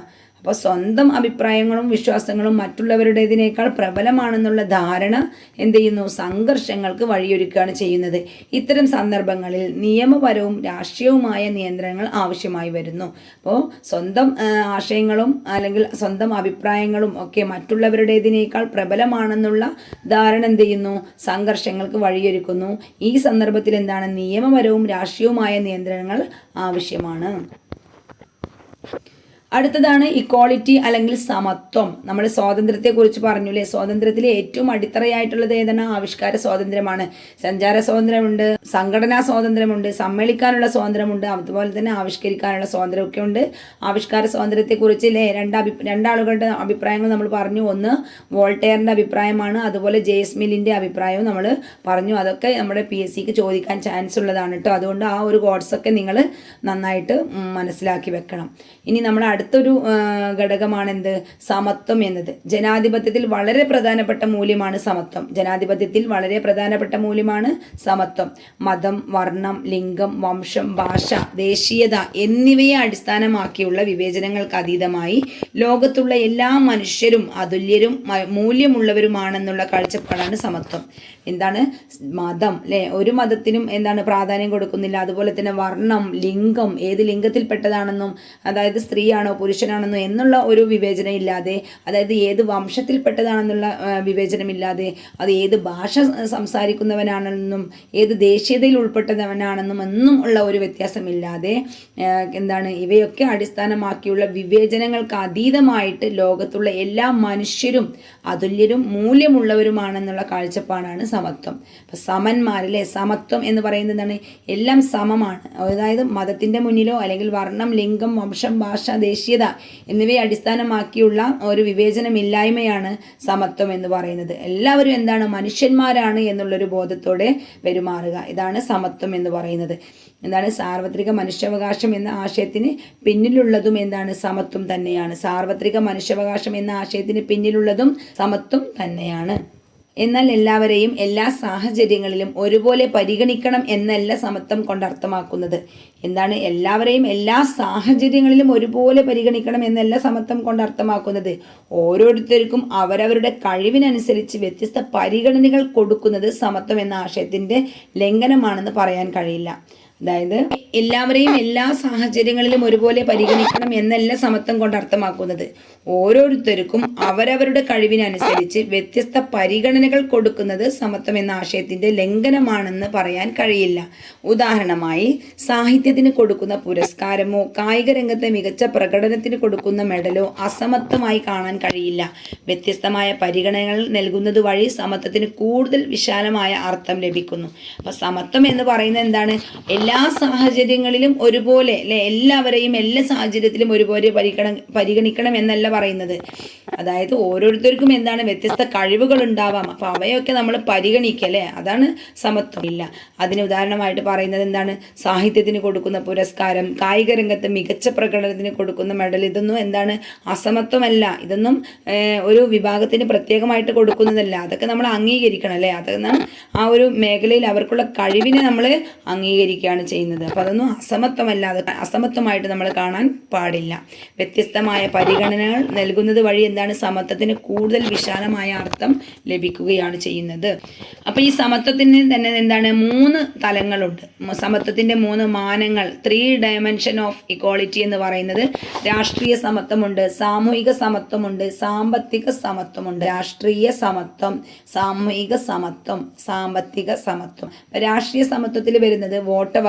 അപ്പോൾ സ്വന്തം അഭിപ്രായങ്ങളും വിശ്വാസങ്ങളും മറ്റുള്ളവരുടേതിനേക്കാൾ പ്രബലമാണെന്നുള്ള ധാരണ എന്ത് ചെയ്യുന്നു? സംഘർഷങ്ങൾക്ക് വഴിയൊരുക്കുകയാണ് ചെയ്യുന്നത്. ഇത്തരം സന്ദർഭങ്ങളിൽ നിയമപരവും രാഷ്ട്രീയവുമായ നിയന്ത്രണങ്ങൾ ആവശ്യമായി വരുന്നു. അപ്പോൾ സ്വന്തം ആശയങ്ങളും അല്ലെങ്കിൽ സ്വന്തം അഭിപ്രായങ്ങളും ഒക്കെ മറ്റുള്ളവരുടേതിനേക്കാൾ പ്രബലമാണെന്നുള്ള ധാരണ എന്ത് ചെയ്യുന്നു? സംഘർഷങ്ങൾക്ക് വഴിയൊരുക്കുന്നു. ഈ സന്ദർഭത്തിൽ എന്താണ്? നിയമപരവും രാഷ്ട്രീയവുമായ നിയന്ത്രണങ്ങൾ ആവശ്യമാണ്. അടുത്തതാണ് ഇക്വാളിറ്റി അല്ലെങ്കിൽ സമത്വം. നമ്മൾ സ്വാതന്ത്ര്യത്തെക്കുറിച്ച് പറഞ്ഞില്ലേ? സ്വാതന്ത്ര്യത്തിലെ ഏറ്റവും അടിത്തറയായിട്ടുള്ളത് ഏതാണ്? ആവിഷ്കാര സ്വാതന്ത്ര്യമാണ്. സഞ്ചാര സ്വാതന്ത്ര്യമുണ്ട് സംഘടനാ സ്വാതന്ത്ര്യമുണ്ട് സമ്മേളിക്കാനുള്ള സ്വാതന്ത്ര്യമുണ്ട് അതുപോലെ തന്നെ ആവിഷ്കരിക്കാനുള്ള സ്വാതന്ത്ര്യമൊക്കെ ഉണ്ട്. ആവിഷ്കാര സ്വാതന്ത്ര്യത്തെക്കുറിച്ച് അല്ലേ രണ്ട് അഭി രണ്ടാളുകളുടെ അഭിപ്രായങ്ങൾ നമ്മൾ പറഞ്ഞു. ഒന്ന് വോൾട്ടെയറിന്റെ അഭിപ്രായമാണ്. അതുപോലെ ജെയ്സ്മിലിന്റെ അഭിപ്രായവും നമ്മൾ പറഞ്ഞു. അതൊക്കെ നമ്മുടെ പി എസ് സിക്ക് ചോദിക്കാൻ ചാൻസ് ഉള്ളതാണ് കേട്ടോ അതുകൊണ്ട് ആ ഒരു കോഡ്സൊക്കെ നിങ്ങൾ നന്നായിട്ട് മനസ്സിലാക്കി വെക്കണം. ഇനി നമ്മൾ അടുത്തൊരു ഘടകമാണ് എന്ത് സമത്വം എന്നത്. ജനാധിപത്യത്തിൽ വളരെ പ്രധാനപ്പെട്ട മൂല്യമാണ് സമത്വം. ജനാധിപത്യത്തിൽ വളരെ പ്രധാനപ്പെട്ട മൂല്യമാണ് സമത്വം. മതം വർണം ലിംഗം വംശം ഭാഷ ദേശീയത എന്നിവയെ അടിസ്ഥാനമാക്കിയുള്ള വിവേചനങ്ങൾക്ക് അതീതമായി ലോകത്തുള്ള എല്ലാ മനുഷ്യരും അതുല്യരും മൂല്യമുള്ളവരുമാണെന്നുള്ള കാഴ്ചപ്പാടാണ് സമത്വം. എന്താണ്? മതം അല്ലെ ഒരു മതത്തിനും എന്താണ് പ്രാധാന്യം കൊടുക്കുന്നില്ല. അതുപോലെ തന്നെ വർണം ലിംഗം ഏത് ലിംഗത്തിൽപ്പെട്ടതാണെന്നും അതായത് സ്ത്രീയാണോ പുരുഷനാണെന്നോ എന്നുള്ള ഒരു വിവേചനം ഇല്ലാതെ അതായത് ഏത് വംശത്തിൽപ്പെട്ടതാണെന്നുള്ള വിവേചനമില്ലാതെ അത് ഏത് ഭാഷ സംസാരിക്കുന്നവനാണെന്നും ഏത് ദേശീയതയിൽ ഉൾപ്പെട്ടവനാണെന്നും എന്നും ഉള്ള ഒരു വ്യത്യാസമില്ലാതെ എന്താണ് ഇവയൊക്കെ അടിസ്ഥാനമാക്കിയുള്ള വിവേചനങ്ങൾക്ക് അതീതമായിട്ട് ലോകത്തുള്ള എല്ലാ മനുഷ്യരും അതുല്യരും മൂല്യമുള്ളവരുമാണെന്നുള്ള കാഴ്ചപ്പാടാണ് സമത്വം. അപ്പം സമന്മാരല്ലേ സമത്വം എന്ന് പറയുന്നത് എന്താണ്? എല്ലാം സമമാണ്. അതായത് മതത്തിന്റെ മുന്നിലോ അല്ലെങ്കിൽ വർണം ലിംഗം വംശം ഭാഷ ദേശീയത എന്നിവയെ അടിസ്ഥാനമാക്കിയുള്ള ഒരു വിവേചനമില്ലായ്മയാണ് സമത്വം എന്ന് പറയുന്നത്. എല്ലാവരും എന്താണ്? മനുഷ്യന്മാരാണ് എന്നുള്ളൊരു ബോധത്തോടെ പെരുമാറുക. ഇതാണ് സമത്വം എന്ന് പറയുന്നത്. എന്താണ് സാർവത്രിക മനുഷ്യാവകാശം എന്ന ആശയത്തിന് പിന്നിലുള്ളതും എന്താണ് സമത്വം തന്നെയാണ്. സാർവത്രിക മനുഷ്യാവകാശം എന്ന ആശയത്തിന് പിന്നിലുള്ളതും സമത്വം തന്നെയാണ്. എന്നാൽ എല്ലാവരെയും എല്ലാ സാഹചര്യങ്ങളിലും ഒരുപോലെ പരിഗണിക്കണം എന്നല്ല സമത്വം കൊണ്ട് അർത്ഥമാക്കുന്നത്. എന്താണ് എല്ലാവരെയും എല്ലാ സാഹചര്യങ്ങളിലും ഒരുപോലെ പരിഗണിക്കണം എന്നല്ല സമത്വം കൊണ്ട് അർത്ഥമാക്കുന്നത്. ഓരോരുത്തർക്കും അവരവരുടെ കഴിവിനനുസരിച്ച് വ്യത്യസ്ത പരിഗണനകൾ കൊടുക്കുന്നത് സമത്വം എന്ന ആശയത്തിന്റെ ലംഘനമാണെന്ന് പറയാൻ കഴിയില്ല. അതായത് എല്ലാവരെയും എല്ലാ സാഹചര്യങ്ങളിലും ഒരുപോലെ പരിഗണിക്കണം എന്നല്ല സമത്വം കൊണ്ട് അർത്ഥമാക്കുന്നത്. ഓരോരുത്തർക്കും അവരവരുടെ കഴിവിനനുസരിച്ച് വ്യത്യസ്ത പരിഗണനകൾ കൊടുക്കുന്നത് സമത്വം എന്ന ആശയത്തിന്റെ ലംഘനമാണെന്ന് പറയാൻ കഴിയില്ല. ഉദാഹരണമായി സാഹിത്യത്തിന് കൊടുക്കുന്ന പുരസ്കാരമോ കായിക രംഗത്തെ മികച്ച പ്രകടനത്തിന് കൊടുക്കുന്ന മെഡലോ അസമത്വമായി കാണാൻ കഴിയില്ല. വ്യത്യസ്തമായ പരിഗണനകൾ നൽകുന്നത് വഴി സമത്വത്തിന് കൂടുതൽ വിശാലമായ അർത്ഥം ലഭിക്കുന്നു. അപ്പൊ സമത്വം എന്ന് പറയുന്നത് എന്താണ്? എല്ലാ സാഹചര്യങ്ങളിലും ഒരുപോലെ അല്ലെ? എല്ലാവരെയും എല്ലാ സാഹചര്യത്തിലും ഒരുപോലെ പരിഗണ പരിഗണിക്കണം എന്നല്ല പറയുന്നത്. അതായത് ഓരോരുത്തർക്കും എന്താണ് വ്യത്യസ്ത കഴിവുകൾ ഉണ്ടാവാം. അപ്പൊ അവയൊക്കെ നമ്മൾ പരിഗണിക്കുക അല്ലേ? അതാണ് സമത്വം. ഇല്ല. അതിന് ഉദാഹരണമായിട്ട് പറയുന്നത് എന്താണ്? സാഹിത്യത്തിന് കൊടുക്കുന്ന പുരസ്കാരം കായിക രംഗത്ത് മികച്ച പ്രകടനത്തിന് കൊടുക്കുന്ന മെഡൽ ഇതൊന്നും എന്താണ്? അസമത്വമല്ല. ഇതൊന്നും ഒരു വിഭാഗത്തിന് പ്രത്യേകമായിട്ട് കൊടുക്കുന്നതല്ല. അതൊക്കെ നമ്മൾ അംഗീകരിക്കണം അല്ലേ? അതെന്നാണ് ആ ഒരു മേഖലയിൽ അവർക്കുള്ള കഴിവിനെ നമ്മൾ അംഗീകരിക്കുകയാണ്. ചെയ്യുന്നത്. അപ്പോൾ അതൊന്നും അസമത്വമല്ലാതെ അസമത്വമായിട്ട് നമ്മൾ കാണാൻ പാടില്ല. വ്യത്യസ്തമായ പരിഗണനകൾ നൽകുന്നത് വഴി എന്താണ് സമത്വത്തിന് കൂടുതൽ വിശാലമായ അർത്ഥം ലഭിക്കുകയാണ് ചെയ്യുന്നത്. അപ്പോൾ ഈ സമത്വത്തിന് തന്നെ എന്താണ്? മൂന്ന് തലങ്ങളുണ്ട്. സമത്വത്തിന്റെ മൂന്ന് മാനങ്ങൾ ത്രീ ഡയമെൻഷൻ ഓഫ് ഇക്വാളിറ്റി എന്ന് പറയുന്നത് രാഷ്ട്രീയ സമത്വമുണ്ട് സാമൂഹിക സമത്വമുണ്ട് സാമ്പത്തിക സമത്വമുണ്ട്. രാഷ്ട്രീയ സമത്വം സാമൂഹിക സമത്വം സാമ്പത്തിക സമത്വം. രാഷ്ട്രീയ സമത്വത്തിൽ വരുന്നത് വോട്ടവകാശം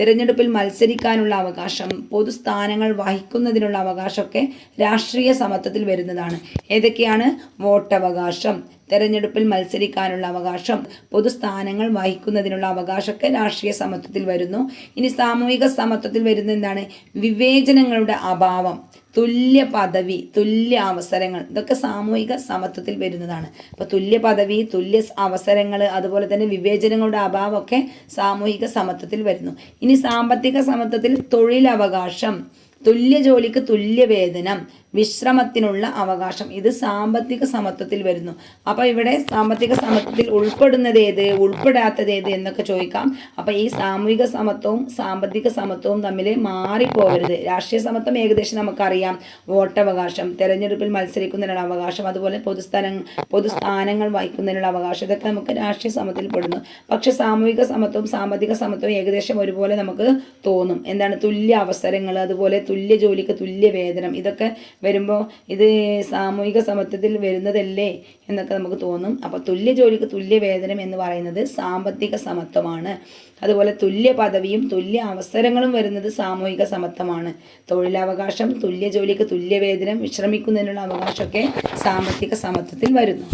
തിരഞ്ഞെടുപ്പിൽ മത്സരിക്കാനുള്ള അവകാശം പൊതുസ്ഥാനങ്ങൾ വഹിക്കുന്നതിനുള്ള അവകാശമൊക്കെ രാഷ്ട്രീയ സമത്വത്തിൽ വരുന്നതാണ്. ഏതൊക്കെയാണ്? വോട്ടവകാശം തെരഞ്ഞെടുപ്പിൽ മത്സരിക്കാനുള്ള അവകാശം പൊതുസ്ഥാനങ്ങൾ വഹിക്കുന്നതിനുള്ള അവകാശമൊക്കെ രാഷ്ട്രീയ സമത്വത്തിൽ വരുന്നു. ഇനി സാമൂഹിക സമത്വത്തിൽ വരുന്ന എന്താണ്? വിവേചനങ്ങളുടെ അഭാവം. തുല്യ പദവി തുല്യ അവസരങ്ങൾ ഇതൊക്കെ സാമൂഹിക സമത്വത്തിൽ വരുന്നതാണ്. അപ്പോൾ തുല്യ പദവി തുല്യ അവസരങ്ങൾ അതുപോലെ തന്നെ വിവേചനങ്ങളുടെ അഭാവമൊക്കെ സാമൂഹിക സമത്വത്തിൽ വരുന്നു. ഇനി സാമ്പത്തിക സമത്വത്തിൽ തൊഴിലവകാശം തുല്യ ജോലിക്ക് തുല്യ വേതനം വിശ്രമത്തിനുള്ള അവകാശം. ഇത് സാമ്പത്തിക സമത്വത്തിൽ വരുന്നു. അപ്പോൾ ഇവിടെ സാമ്പത്തിക സമത്വത്തിൽ ഉൾപ്പെടുന്നത് ഏത്? ഉൾപ്പെടാത്തത് ഏത് എന്നൊക്കെ ചോദിക്കാം. അപ്പോൾ ഈ സാമൂഹിക സമത്വവും സാമ്പത്തിക സമത്വവും തമ്മിൽ മാറിപ്പോകരുത്. രാഷ്ട്രീയ സമത്വം ഏകദേശം നമുക്കറിയാം. വോട്ടവകാശം തെരഞ്ഞെടുപ്പിൽ മത്സരിക്കുന്നതിനുള്ള അവകാശം അതുപോലെ പൊതുസ്ഥാന പൊതുസ്ഥാനങ്ങൾ വഹിക്കുന്നതിനുള്ള അവകാശം ഇതൊക്കെ നമുക്ക് രാഷ്ട്രീയ സമത്വത്തിൽ പെടുന്നു. പക്ഷെ സാമൂഹിക സമത്വവും സാമ്പത്തിക സമത്വവും ഏകദേശം ഒരുപോലെ നമുക്ക് തോന്നും. എന്താണ്? തുല്യ അവസരങ്ങൾ അതുപോലെ തുല്യ ജോലിക്ക് തുല്യ വേതനം ഇതൊക്കെ വരുമ്പോൾ ഇത് സാമൂഹിക സമത്വത്തിൽ വരുന്നതല്ലേ എന്നൊക്കെ നമുക്ക് തോന്നും. അപ്പോൾ തുല്യ ജോലിക്ക് തുല്യ വേതനം എന്ന് പറയുന്നത് സാമ്പത്തിക സമത്വമാണ്. അതുപോലെ തുല്യ പദവിയും തുല്യ അവസരങ്ങളും വരുന്നത് സാമൂഹിക സമത്വമാണ്. തൊഴിലവകാശം തുല്യ ജോലിക്ക് തുല്യ വേതനം വിശ്രമിക്കുന്നതിനുള്ള അവകാശമൊക്കെ സാമ്പത്തിക സമത്വത്തിൽ വരുന്നു.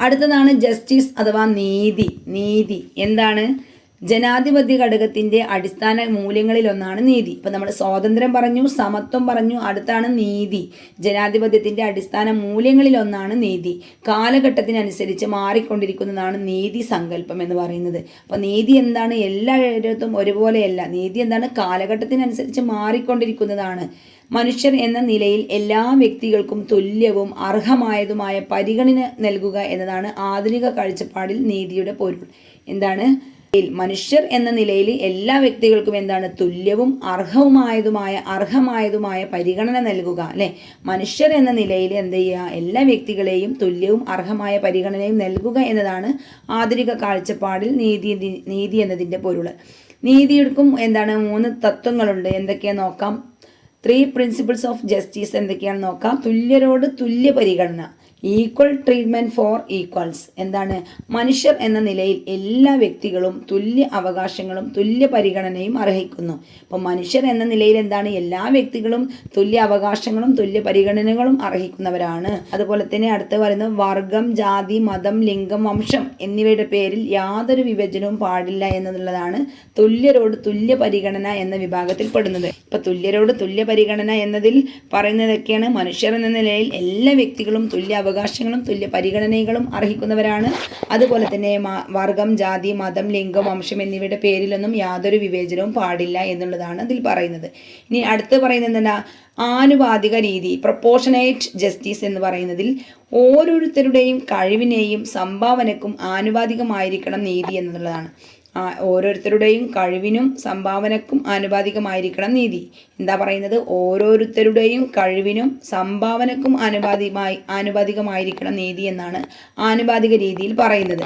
അടുത്തതാണ് ജസ്റ്റിസ് അഥവാ നീതി. നീതി. എന്താണ്? ജനാധിപത്യ ഘടകത്തിന്റെ അടിസ്ഥാന മൂല്യങ്ങളിലൊന്നാണ് നീതി. ഇപ്പൊ നമ്മൾ സ്വാതന്ത്ര്യം പറഞ്ഞു സമത്വം പറഞ്ഞു അടുത്താണ് നീതി. ജനാധിപത്യത്തിന്റെ അടിസ്ഥാന മൂല്യങ്ങളിലൊന്നാണ് നീതി. കാലഘട്ടത്തിനനുസരിച്ച് മാറിക്കൊണ്ടിരിക്കുന്നതാണ് നീതി സങ്കല്പം എന്ന് പറയുന്നത്. അപ്പൊ നീതി എന്താണ് എല്ലായിടത്തും ഒരുപോലെയല്ല. നീതി എന്താണ് കാലഘട്ടത്തിനനുസരിച്ച് മാറിക്കൊണ്ടിരിക്കുന്നതാണ്. മനുഷ്യർ എന്ന നിലയിൽ എല്ലാ വ്യക്തികൾക്കും തുല്യവും അർഹമായതുമായ പരിഗണന നൽകുക എന്നതാണ് ആധുനിക കാഴ്ചപ്പാടിൽ നീതിയുടെ പൊരുൾ. എന്താണ്? മനുഷ്യർ എന്ന നിലയിൽ എല്ലാ വ്യക്തികൾക്കും എന്താണ് തുല്യവും അർഹവുമായതുമായ അർഹമായതുമായ പരിഗണന നൽകുക അല്ലെ? മനുഷ്യർ എന്ന നിലയിൽ എന്ത് ചെയ്യുക? എല്ലാ വ്യക്തികളെയും തുല്യവും അർഹമായ പരിഗണനയും നൽകുക എന്നതാണ് ആധുനിക കാഴ്ചപ്പാടിൽ നീതി നീതി എന്നതിന്റെ പൊരുൾ നീതിയെടുക്കും എന്താണ്? മൂന്ന് തത്വങ്ങളുണ്ട്. എന്തൊക്കെയാ നോക്കാം? ത്രീ പ്രിൻസിപ്പിൾസ് ഓഫ് ജസ്റ്റിസ് എന്തൊക്കെയാണെന്ന് നോക്കാം. തുല്യരോട് തുല്യ പരിഗണന. ഈക്വൽ ട്രീറ്റ്മെന്റ് ഫോർ ഈക്വൽസ് എന്താണ്? മനുഷ്യർ എന്ന നിലയിൽ എല്ലാ വ്യക്തികളും തുല്യ അവകാശങ്ങളും തുല്യ പരിഗണനയും അർഹിക്കുന്നു. അപ്പോൾ മനുഷ്യർ എന്ന നിലയിൽ എന്താണ്? എല്ലാ വ്യക്തികളും തുല്യ അവകാശങ്ങളും തുല്യ പരിഗണനകളും അർഹിക്കുന്നവരാണ്. അതുപോലെ തന്നെ അടുത്ത് പറയുന്നത് വർഗം ജാതി മതം ലിംഗം വംശം എന്നിവയുടെ പേരിൽ യാതൊരു വിവേചനവും പാടില്ല എന്നുള്ളതാണ് തുല്യരോട് തുല്യ പരിഗണന എന്ന വിഭാഗത്തിൽ പെടുന്നത് ഇപ്പം തുല്യരോട് തുല്യ പരിഗണന എന്നതിൽ പറയുന്നതൊക്കെയാണ് മനുഷ്യർ എന്ന നിലയിൽ എല്ലാ വ്യക്തികളും തുല്യ അവകാശങ്ങളും തുല്യ പരിഗണനകളും അർഹിക്കുന്നവരാണ്. അതുപോലെ തന്നെ വർഗം ജാതി മതം ലിംഗം വംശം എന്നിവയുടെ പേരിലൊന്നും യാതൊരു വിവേചനവും പാടില്ല എന്നുള്ളതാണ് അതിൽ പറയുന്നത്. ഇനി അടുത്ത് പറയുന്നത് എന്താ? ആനുപാതിക രീതി പ്രൊപ്പോഷനേറ്റ് ജസ്റ്റിസ് എന്ന് പറയുന്നതിൽ ഓരോരുത്തരുടെയും കഴിവിനെയും സംഭാവനക്കും ആനുപാതികമായിരിക്കണം നീതി എന്നുള്ളതാണ്. ഓരോരുത്തരുടെയും കഴിവിനും സംഭാവനക്കും ആനുപാതികമായിരിക്കണം നീതി. എന്താ പറയുന്നത്? ഓരോരുത്തരുടെയും കഴിവിനും സംഭാവനക്കും ആനുപാതികമായി ആനുപാതികമായിരിക്കണം നീതി എന്നാണ് ആനുപാതിക രീതിയിൽ പറയുന്നത്.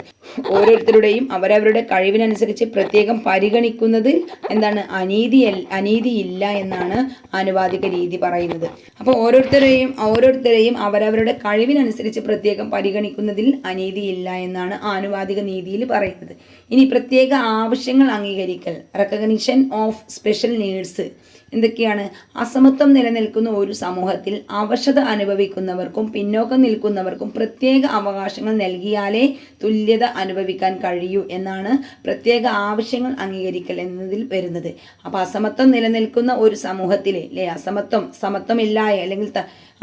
ഓരോരുത്തരുടെയും അവരവരുടെ കഴിവിനനുസരിച്ച് പ്രത്യേകം പരിഗണിക്കുന്നത് എന്താണ്? അനീതി അനീതിയില്ല എന്നാണ് ആനുപാതിക രീതി പറയുന്നത്. അപ്പോൾ ഓരോരുത്തരെയും ഓരോരുത്തരെയും അവരവരുടെ കഴിവിനനുസരിച്ച് പ്രത്യേകം പരിഗണിക്കുന്നതിൽ അനീതിയില്ല എന്നാണ് ആനുപാതിക നീതിയിൽ പറയുന്നത്. ഇനി പ്രത്യേക ആവശ്യങ്ങൾ അംഗീകരിക്കൽ. Recognition of special needs. എന്തൊക്കെയാണ്? അസമത്വം നിലനിൽക്കുന്ന ഒരു സമൂഹത്തിൽ അവശത അനുഭവിക്കുന്നവർക്കും പിന്നോക്കം നിൽക്കുന്നവർക്കും പ്രത്യേക അവകാശങ്ങൾ നൽകിയാലേ തുല്യത അനുഭവിക്കാൻ കഴിയൂ എന്നാണ് പ്രത്യേക ആവശ്യങ്ങൾ അംഗീകരിക്കൽ എന്നതിൽ വരുന്നത്. അപ്പോൾ അസമത്വം നിലനിൽക്കുന്ന ഒരു സമൂഹത്തിലെ അല്ലേ? അസമത്വം സമത്വമില്ലായ അല്ലെങ്കിൽ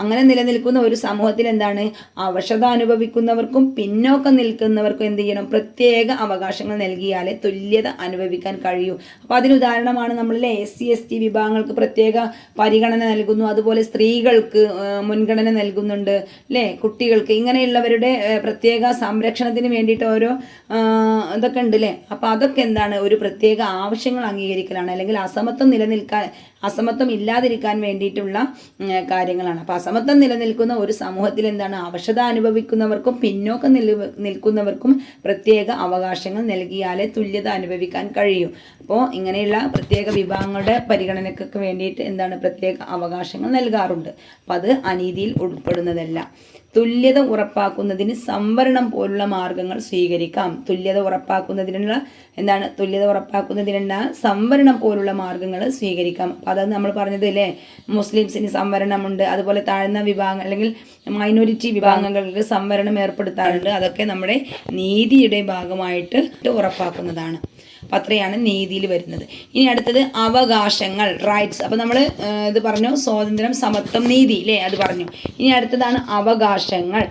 അങ്ങനെ നിലനിൽക്കുന്ന ഒരു സമൂഹത്തിൽ എന്താണ്? അവശത അനുഭവിക്കുന്നവർക്കും പിന്നോക്കം നിൽക്കുന്നവർക്കും എന്ത് ചെയ്യണം? പ്രത്യേക അവകാശങ്ങൾ നൽകിയാലേ തുല്യത അനുഭവിക്കാൻ കഴിയൂ. അപ്പോൾ അതിന് ഉദാഹരണമാണ് നമ്മളിലെ എസ് സി എസ് ടി വിഭാഗങ്ങൾക്ക് പ്രത്യേക പരിഗണന നൽകുന്നു. അതുപോലെ സ്ത്രീകൾക്ക് മുൻഗണന നൽകുന്നുണ്ട് അല്ലേ കുട്ടികൾക്ക്. ഇങ്ങനെയുള്ളവരുടെ പ്രത്യേക സംരക്ഷണത്തിന് വേണ്ടിയിട്ട് ഓരോ ഇതൊക്കെ ഉണ്ട് അല്ലേ അപ്പോൾ അതൊക്കെ എന്താണ്? ഒരു പ്രത്യേക ആവശ്യങ്ങൾ അംഗീകരിക്കലാണ്. അല്ലെങ്കിൽ അസമത്വം നിലനിൽക്കാൻ അസമത്വം ഇല്ലാതിരിക്കാൻ വേണ്ടിയിട്ടുള്ള കാര്യങ്ങളാണ്. അപ്പോൾ അസമത്വം നിലനിൽക്കുന്ന ഒരു സമൂഹത്തിൽ എന്താണ് അവശത അനുഭവിക്കുന്നവർക്കും പിന്നോക്കം നിൽക്കുന്നവർക്കും പ്രത്യേക അവകാശങ്ങൾ നൽകിയാലേ തുല്യത അനുഭവിക്കാൻ കഴിയും. അപ്പോൾ ഇങ്ങനെയുള്ള പ്രത്യേക വിഭാഗങ്ങളുടെ പരിഗണനക്കൊക്കെ വേണ്ടിയിട്ട് എന്താണ് പ്രത്യേക അവകാശങ്ങൾ നൽകാറുണ്ട്. അപ്പോൾ അത് അനീതിയിൽ ഉൾപ്പെടുന്നതല്ല. തുല്യത ഉറപ്പാക്കുന്നതിന് സംവരണം പോലുള്ള മാർഗങ്ങൾ സ്വീകരിക്കാം. തുല്യത ഉറപ്പാക്കുന്നതിനുള്ള എന്താണ്? തുല്യത ഉറപ്പാക്കുന്നതിനുള്ള സംവരണം പോലുള്ള മാർഗങ്ങൾ സ്വീകരിക്കാം. അപ്പം അത് നമ്മൾ പറഞ്ഞത് അല്ലേ മുസ്ലിംസിന് സംവരണമുണ്ട്. അതുപോലെ താഴ്ന്ന വിഭാഗം അല്ലെങ്കിൽ മൈനോറിറ്റി വിഭാഗങ്ങൾക്ക് സംവരണം ഏർപ്പെടുത്താറുണ്ട്. അതൊക്കെ നമ്മുടെ നീതിയുടെ ഭാഗമായിട്ട് ഉറപ്പാക്കുന്നതാണ്. അപ്പം അത്രയാണ് നീതിയിൽ വരുന്നത്. ഇനി അടുത്തത് അവകാശങ്ങൾ റൈറ്റ്സ് അപ്പം നമ്മൾ ഇത് പറഞ്ഞു സ്വാതന്ത്ര്യം സമത്വം നീതി അല്ലേ അത് പറഞ്ഞു. ഇനി അടുത്തതാണ് അവകാശങ്ങൾ.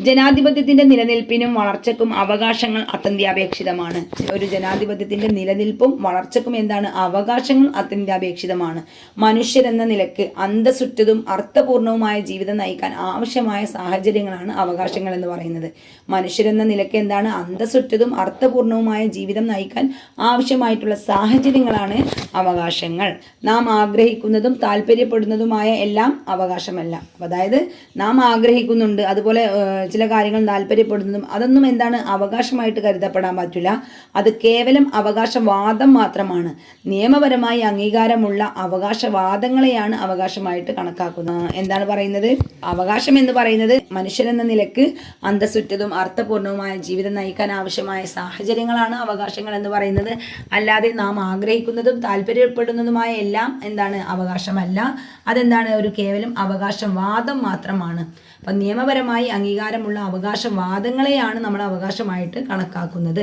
ജനാധിപത്യത്തിന്റെ നിലനിൽപ്പിനും വളർച്ചക്കും അവകാശങ്ങൾ അത്യന്താപേക്ഷിതമാണ്. ഒരു ജനാധിപത്യത്തിന്റെ നിലനിൽപ്പും വളർച്ചക്കും എന്താണ്? അവകാശങ്ങൾ അത്യന്താപേക്ഷിതമാണ്. മനുഷ്യരെന്ന നിലയ്ക്ക് അന്തസുറ്റതും അർത്ഥപൂർണവുമായ ജീവിതം നയിക്കാൻ ആവശ്യമായ സാഹചര്യങ്ങളാണ് അവകാശങ്ങൾ എന്ന് പറയുന്നത്. മനുഷ്യരെന്ന നിലയ്ക്ക് എന്താണ്? അന്തസുറ്റതും അർത്ഥപൂർണവുമായ ജീവിതം നയിക്കാൻ ആവശ്യമായിട്ടുള്ള സാഹചര്യങ്ങളാണ് അവകാശങ്ങൾ. നാം ആഗ്രഹിക്കുന്നതും താല്പര്യപ്പെടുന്നതുമായ എല്ലാം അവകാശമല്ല. അതായത് നാം ആഗ്രഹിക്കുന്നുണ്ട്. അതുപോലെ ചില കാര്യങ്ങൾ താല്പര്യപ്പെടുന്നതും അതൊന്നും എന്താണ് അവകാശമായിട്ട് കരുതപ്പെടാൻ പറ്റില്ല. അത് കേവലം അവകാശവാദം മാത്രമാണ്. നിയമപരമായി അംഗീകാരമുള്ള അവകാശവാദങ്ങളെയാണ് അവകാശമായിട്ട് കണക്കാക്കുന്നത്. എന്താണ് പറയുന്നത്? അവകാശം എന്ന് പറയുന്നത് മനുഷ്യരെന്ന നിലയ്ക്ക് അന്തസ്സുറ്റതും അർത്ഥപൂർണവുമായ ജീവിതം നയിക്കാൻ ആവശ്യമായ സാഹചര്യങ്ങളാണ് അവകാശങ്ങൾ എന്ന് പറയുന്നത്. അല്ലാതെ നാം ആഗ്രഹിക്കുന്നതും താല്പര്യപ്പെടുന്നതുമായ എല്ലാം എന്താണ് അവകാശമല്ല. അതെന്താണ്? ഒരു കേവലം അവകാശവാദം മാത്രമാണ്. അപ്പം നിയമപരമായി അംഗീകാരമുള്ള അവകാശവാദങ്ങളെയാണ് നമ്മൾ അവകാശമായിട്ട് കണക്കാക്കുന്നത്.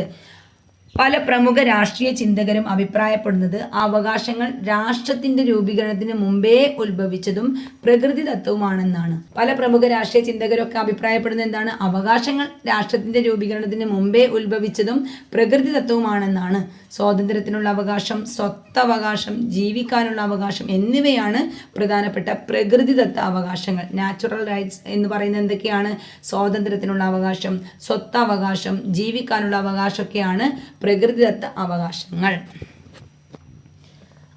പല പ്രമുഖ രാഷ്ട്രീയ ചിന്തകരും അഭിപ്രായപ്പെടുന്നത് അവകാശങ്ങൾ രാഷ്ട്രത്തിന്റെ രൂപീകരണത്തിന് മുമ്പേ ഉത്ഭവിച്ചതും പ്രകൃതി തത്വമാണെന്നാണ് പല പ്രമുഖ രാഷ്ട്രീയ ചിന്തകരൊക്കെ അഭിപ്രായപ്പെടുന്നത് എന്താണ്? അവകാശങ്ങൾ രാഷ്ട്രത്തിന്റെ രൂപീകരണത്തിന് മുമ്പേ ഉത്ഭവിച്ചതും പ്രകൃതി തത്വമാണെന്നാണ് സ്വാതന്ത്ര്യത്തിനുള്ള അവകാശം സ്വത്തവകാശം ജീവിക്കാനുള്ള അവകാശം എന്നിവയാണ് പ്രധാനപ്പെട്ട പ്രകൃതിദത്ത അവകാശങ്ങൾ. നാച്ചുറൽ റൈറ്റ്സ് എന്ന് പറയുന്നത് എന്തൊക്കെയാണ്? സ്വാതന്ത്ര്യത്തിനുള്ള അവകാശം സ്വത്തവകാശം ജീവിക്കാനുള്ള അവകാശമൊക്കെയാണ് പ്രകൃതിദത്ത അവകാശങ്ങൾ.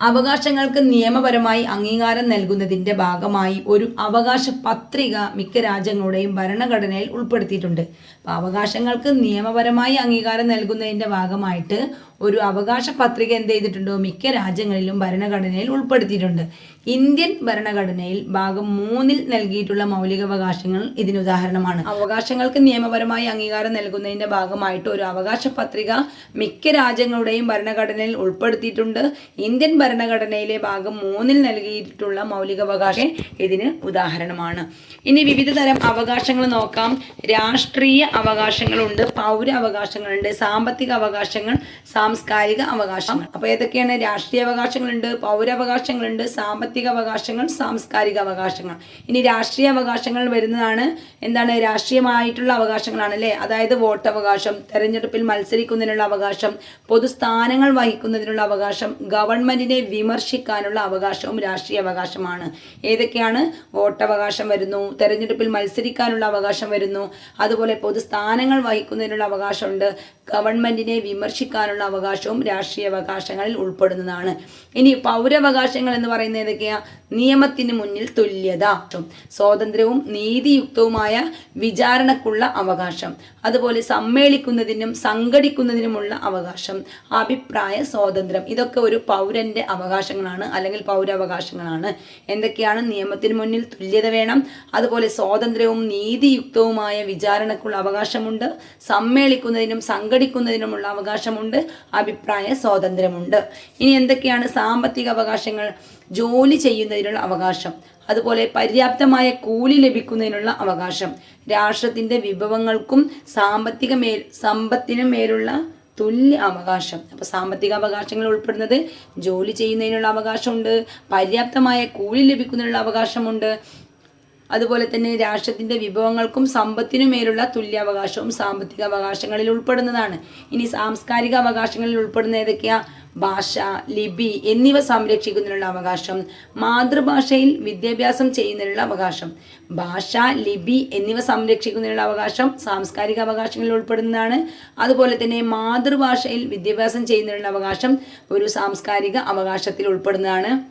അവകാശങ്ങൾക്ക് നിയമപരമായി അംഗീകാരം നൽകുന്നതിന്റെ ഭാഗമായി ഒരു അവകാശ പത്രിക മിക്ക രാജ്യങ്ങളുടെയും ഭരണഘടനയിൽ ഉൾപ്പെടുത്തിയിട്ടുണ്ട്. അപ്പോൾ അവകാശങ്ങൾക്ക് നിയമപരമായി അംഗീകാരം നൽകുന്നതിന്റെ ഭാഗമായിട്ട് ഒരു അവകാശ പത്രിക എന്ത് ചെയ്തിട്ടുണ്ട്? മിക്ക രാജ്യങ്ങളിലും ഭരണഘടനയിൽ ഉൾപ്പെടുത്തിയിട്ടുണ്ട്. ഇന്ത്യൻ ഭരണഘടനയിൽ ഭാഗം മൂന്നിൽ നൽകിയിട്ടുള്ള മൗലികാവകാശങ്ങൾ ഇതിന് ഉദാഹരണമാണ്. അവകാശങ്ങൾക്ക് നിയമപരമായി അംഗീകാരം നൽകുന്നതിന്റെ ഭാഗമായിട്ട് ഒരു അവകാശ പത്രിക മിക്ക രാജ്യങ്ങളുടെയും ഭരണഘടനയിൽ ഉൾപ്പെടുത്തിയിട്ടുണ്ട്. ഇന്ത്യൻ ഭരണഘടനയിലെ ഭാഗം മൂന്നിൽ നൽകിയിട്ടുള്ള മൗലികാവകാശം ഇതിന് ഉദാഹരണമാണ്. ഇനി വിവിധ തരം അവകാശങ്ങൾ നോക്കാം. രാഷ്ട്രീയ അവകാശങ്ങളുണ്ട് പൗര അവകാശങ്ങളുണ്ട് സാമ്പത്തിക അവകാശങ്ങൾ സാംസ്കാരിക അവകാശങ്ങൾ. അപ്പോൾ ഏതൊക്കെയാണ് രാഷ്ട്രീയ അവകാശങ്ങളുണ്ട് പൗരാവകാശങ്ങളുണ്ട് സാമ്പത്തിക അവകാശങ്ങൾ സാംസ്കാരിക അവകാശങ്ങൾ ഇനി രാഷ്ട്രീയ അവകാശങ്ങൾ വരുന്നതാണ് എന്താണ്? രാഷ്ട്രീയമായിട്ടുള്ള അവകാശങ്ങളാണ് അല്ലേ? അതായത് വോട്ട് അവകാശം തെരഞ്ഞെടുപ്പിൽ മത്സരിക്കുന്നതിനുള്ള അവകാശം പൊതുസ്ഥാനങ്ങൾ വഹിക്കുന്നതിനുള്ള അവകാശം ഗവൺമെന്റിനെ വിമർശിക്കാനുള്ള അവകാശവും രാഷ്ട്രീയ അവകാശമാണ്. ഏതൊക്കെയാണ്? വോട്ടവകാശം വരുന്നു തെരഞ്ഞെടുപ്പിൽ മത്സരിക്കാനുള്ള അവകാശം വരുന്നു അതുപോലെ പൊതുസ്ഥാനങ്ങൾ വഹിക്കുന്നതിനുള്ള അവകാശമുണ്ട്. ഗവൺമെന്റിനെ വിമർശിക്കാനുള്ള അവകാശവും രാഷ്ട്രീയ അവകാശങ്ങളിൽ ഉൾപ്പെടുന്നതാണ്. ഇനി പൗരവകാശങ്ങൾ എന്ന് പറയുന്നത് ഏതൊക്കെയാ? നിയമത്തിന് മുന്നിൽ തുല്യത. സ്വാതന്ത്ര്യവും നീതിയുക്തവുമായ വിചാരണക്കുള്ള അവകാശം. അതുപോലെ സമ്മേളിക്കുന്നതിനും സംഘടിക്കുന്നതിനുമുള്ള അവകാശം. അഭിപ്രായ സ്വാതന്ത്ര്യം. ഇതൊക്കെ ഒരു പൗരന്റെ അവകാശങ്ങളാണ് അല്ലെങ്കിൽ പൗരവകാശങ്ങളാണ്. എന്തൊക്കെയാണ്? നിയമത്തിന് മുന്നിൽ തുല്യത വേണം. അതുപോലെ സ്വാതന്ത്ര്യവും നീതിയുക്തവുമായ വിചാരണക്കുള്ള അവകാശമുണ്ട്. സമ്മേളിക്കുന്നതിനും സംഘടിക്കുന്നതിനുമുള്ള അവകാശമുണ്ട്. അഭിപ്രായ സ്വാതന്ത്ര്യമുണ്ട്. ഇനി എന്തൊക്കെയാണ് സാമ്പത്തിക അവകാശങ്ങൾ? ജോലി ചെയ്യുന്നതിനുള്ള അവകാശം. അതുപോലെ പര്യാപ്തമായ കൂലി ലഭിക്കുന്നതിനുള്ള അവകാശം. രാഷ്ട്രത്തിന്റെ വിഭവങ്ങൾക്കും സാമ്പത്തിക മേൽ സമ്പത്തിനും മേലുള്ള തുല്യ അവകാശം. അപ്പോൾ സാമ്പത്തിക അവകാശങ്ങൾ ഉൾപ്പെടുന്നത് ജോലി ചെയ്യുന്നതിനുള്ള അവകാശമുണ്ട്. പര്യാപ്തമായ കൂലി ലഭിക്കുന്നതിനുള്ള അവകാശമുണ്ട്. അതുപോലെ തന്നെ രാഷ്ട്രത്തിന്റെ വിഭവങ്ങൾക്കും സമ്പത്തിനു മേലുള്ള തുല്യാവകാശവും സാമ്പത്തിക അവകാശങ്ങളിൽ ഉൾപ്പെടുന്നതാണ്. ഇനി സാംസ്കാരിക അവകാശങ്ങളിൽ ഉൾപ്പെടുന്ന ഏതൊക്കെയാ? ഭാഷ ലിപി എന്നിവ സംരക്ഷിക്കുന്നതിനുള്ള അവകാശം മാതൃഭാഷയിൽ വിദ്യാഭ്യാസം ചെയ്യുന്നതിനുള്ള അവകാശം ഭാഷ ലിപി എന്നിവ സംരക്ഷിക്കുന്നതിനുള്ള അവകാശം സാംസ്കാരിക അവകാശങ്ങളിൽ ഉൾപ്പെടുന്നതാണ്. അതുപോലെ തന്നെ മാതൃഭാഷയിൽ വിദ്യാഭ്യാസം ചെയ്യുന്നതിനുള്ള അവകാശം ഒരു സാംസ്കാരിക അവകാശത്തിൽ ഉൾപ്പെടുന്നതാണ്.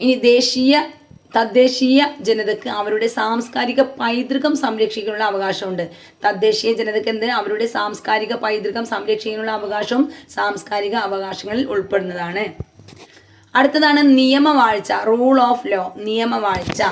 ഇനി ദേശീയ തദ്ദേശീയ ജനതയ്ക്ക് അവരുടെ സാംസ്കാരിക പൈതൃകം സംരക്ഷിക്കാനുള്ള അവകാശമുണ്ട്. തദ്ദേശീയ ജനതയ്ക്ക് എന്ത്? അവരുടെ സാംസ്കാരിക പൈതൃകം സംരക്ഷിക്കാനുള്ള അവകാശവും സാംസ്കാരിക അവകാശങ്ങളിൽ ഉൾപ്പെടുന്നതാണ്. അടുത്തതാണ് നിയമവാഴ്ച റൂൾ ഓഫ് ലോ നിയമവാഴ്ച.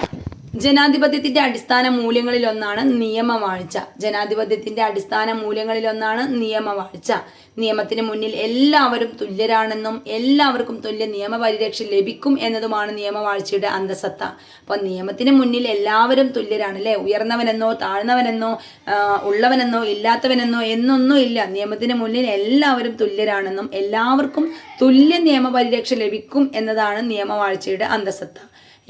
ജനാധിപത്യത്തിന്റെ അടിസ്ഥാന മൂല്യങ്ങളിൽ ഒന്നാണ് നിയമവാഴ്ച. ജനാധിപത്യത്തിന്റെ അടിസ്ഥാന മൂല്യങ്ങളിൽ ഒന്നാണ് നിയമവാഴ്ച. നിയമത്തിന് മുന്നിൽ എല്ലാവരും തുല്യരാണെന്നും എല്ലാവർക്കും തുല്യ നിയമപരിരക്ഷ ലഭിക്കും എന്നതുമാണ് നിയമവാഴ്ചയുടെ അന്തസത്ത. അപ്പോൾ നിയമത്തിന് മുന്നിൽ എല്ലാവരും തുല്യരാണ് അല്ലേ ഉയർന്നവനെന്നോ താഴ്ന്നവനെന്നോ ഉള്ളവനെന്നോ ഇല്ലാത്തവനെന്നോ എന്നൊന്നും ഇല്ല. നിയമത്തിന് മുന്നിൽ എല്ലാവരും തുല്യരാണെന്നും എല്ലാവർക്കും തുല്യ നിയമപരിരക്ഷ ലഭിക്കും എന്നതാണ് നിയമവാഴ്ചയുടെ അന്തസത്ത.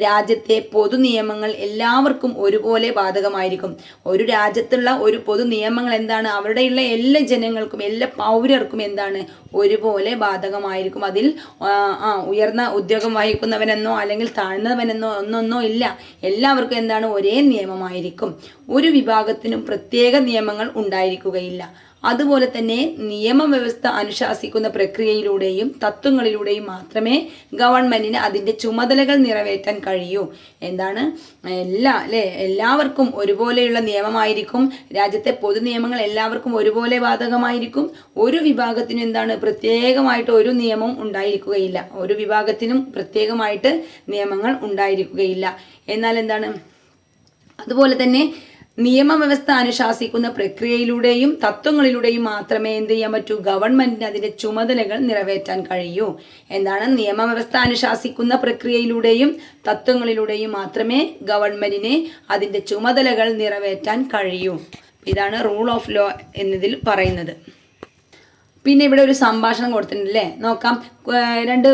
രാജ്യത്തെ പൊതു നിയമങ്ങൾ എല്ലാവർക്കും ഒരുപോലെ ബാധകമായിരിക്കും. ഒരു രാജ്യത്തുള്ള ഒരു പൊതു നിയമങ്ങൾ എന്താണ്? അവരുടെയുള്ള എല്ലാ ജനങ്ങൾക്കും എല്ലാ പൗരർക്കും എന്താണ്? ഒരുപോലെ ബാധകമായിരിക്കും. അതിൽ ആ, ഉയർന്ന ഉദ്യോഗം വഹിക്കുന്നവനെന്നോ അല്ലെങ്കിൽ താഴ്ന്നവനെന്നോ ഒന്നൊന്നോ ഇല്ല. എല്ലാവർക്കും എന്താണ്? ഒരേ നിയമമായിരിക്കും. ഒരു വിഭാഗത്തിനും പ്രത്യേക നിയമങ്ങൾ ഉണ്ടായിരിക്കുകയില്ല. അതുപോലെ തന്നെ നിയമവ്യവസ്ഥ അനുശാസിക്കുന്ന പ്രക്രിയയിലൂടെയും തത്വങ്ങളിലൂടെയും മാത്രമേ ഗവൺമെന്റിന് അതിന്റെ ചുമതലകൾ നിറവേറ്റാൻ കഴിയൂ. എന്താണ്? എല്ലാ അല്ലേ? എല്ലാവർക്കും ഒരുപോലെയുള്ള നിയമമായിരിക്കും. രാജ്യത്തെ പൊതു നിയമങ്ങൾ എല്ലാവർക്കും ഒരുപോലെ ബാധകമായിരിക്കും. ഒരു വിഭാഗത്തിനും എന്താണ്? പ്രത്യേകമായിട്ട് ഒരു നിയമം ഉണ്ടായിരിക്കുകയില്ല. ഒരു വിഭാഗത്തിനും പ്രത്യേകമായിട്ട് നിയമങ്ങൾ ഉണ്ടായിരിക്കുകയില്ല. എന്നാൽ എന്താണ്? അതുപോലെ തന്നെ നിയമവ്യവസ്ഥ അനുശാസിക്കുന്ന പ്രക്രിയയിലൂടെയും തത്വങ്ങളിലൂടെയും മാത്രമേ എന്ത് ചെയ്യാൻ പറ്റൂ? ഗവൺമെന്റിന് അതിന്റെ ചുമതലകൾ നിറവേറ്റാൻ കഴിയൂ. എന്താണ്? നിയമവ്യവസ്ഥ അനുശാസിക്കുന്ന പ്രക്രിയയിലൂടെയും തത്വങ്ങളിലൂടെയും മാത്രമേ ഗവൺമെന്റിന് അതിന്റെ ചുമതലകൾ നിറവേറ്റാൻ കഴിയൂ. ഇതാണ് റൂൾ ഓഫ് ലോ എന്നതിൽ പറയുന്നത്. പിന്നെ ഇവിടെ ഒരു സംഭാഷണം കൊടുത്തിട്ടുണ്ട് അല്ലേ നോക്കാം രണ്ട്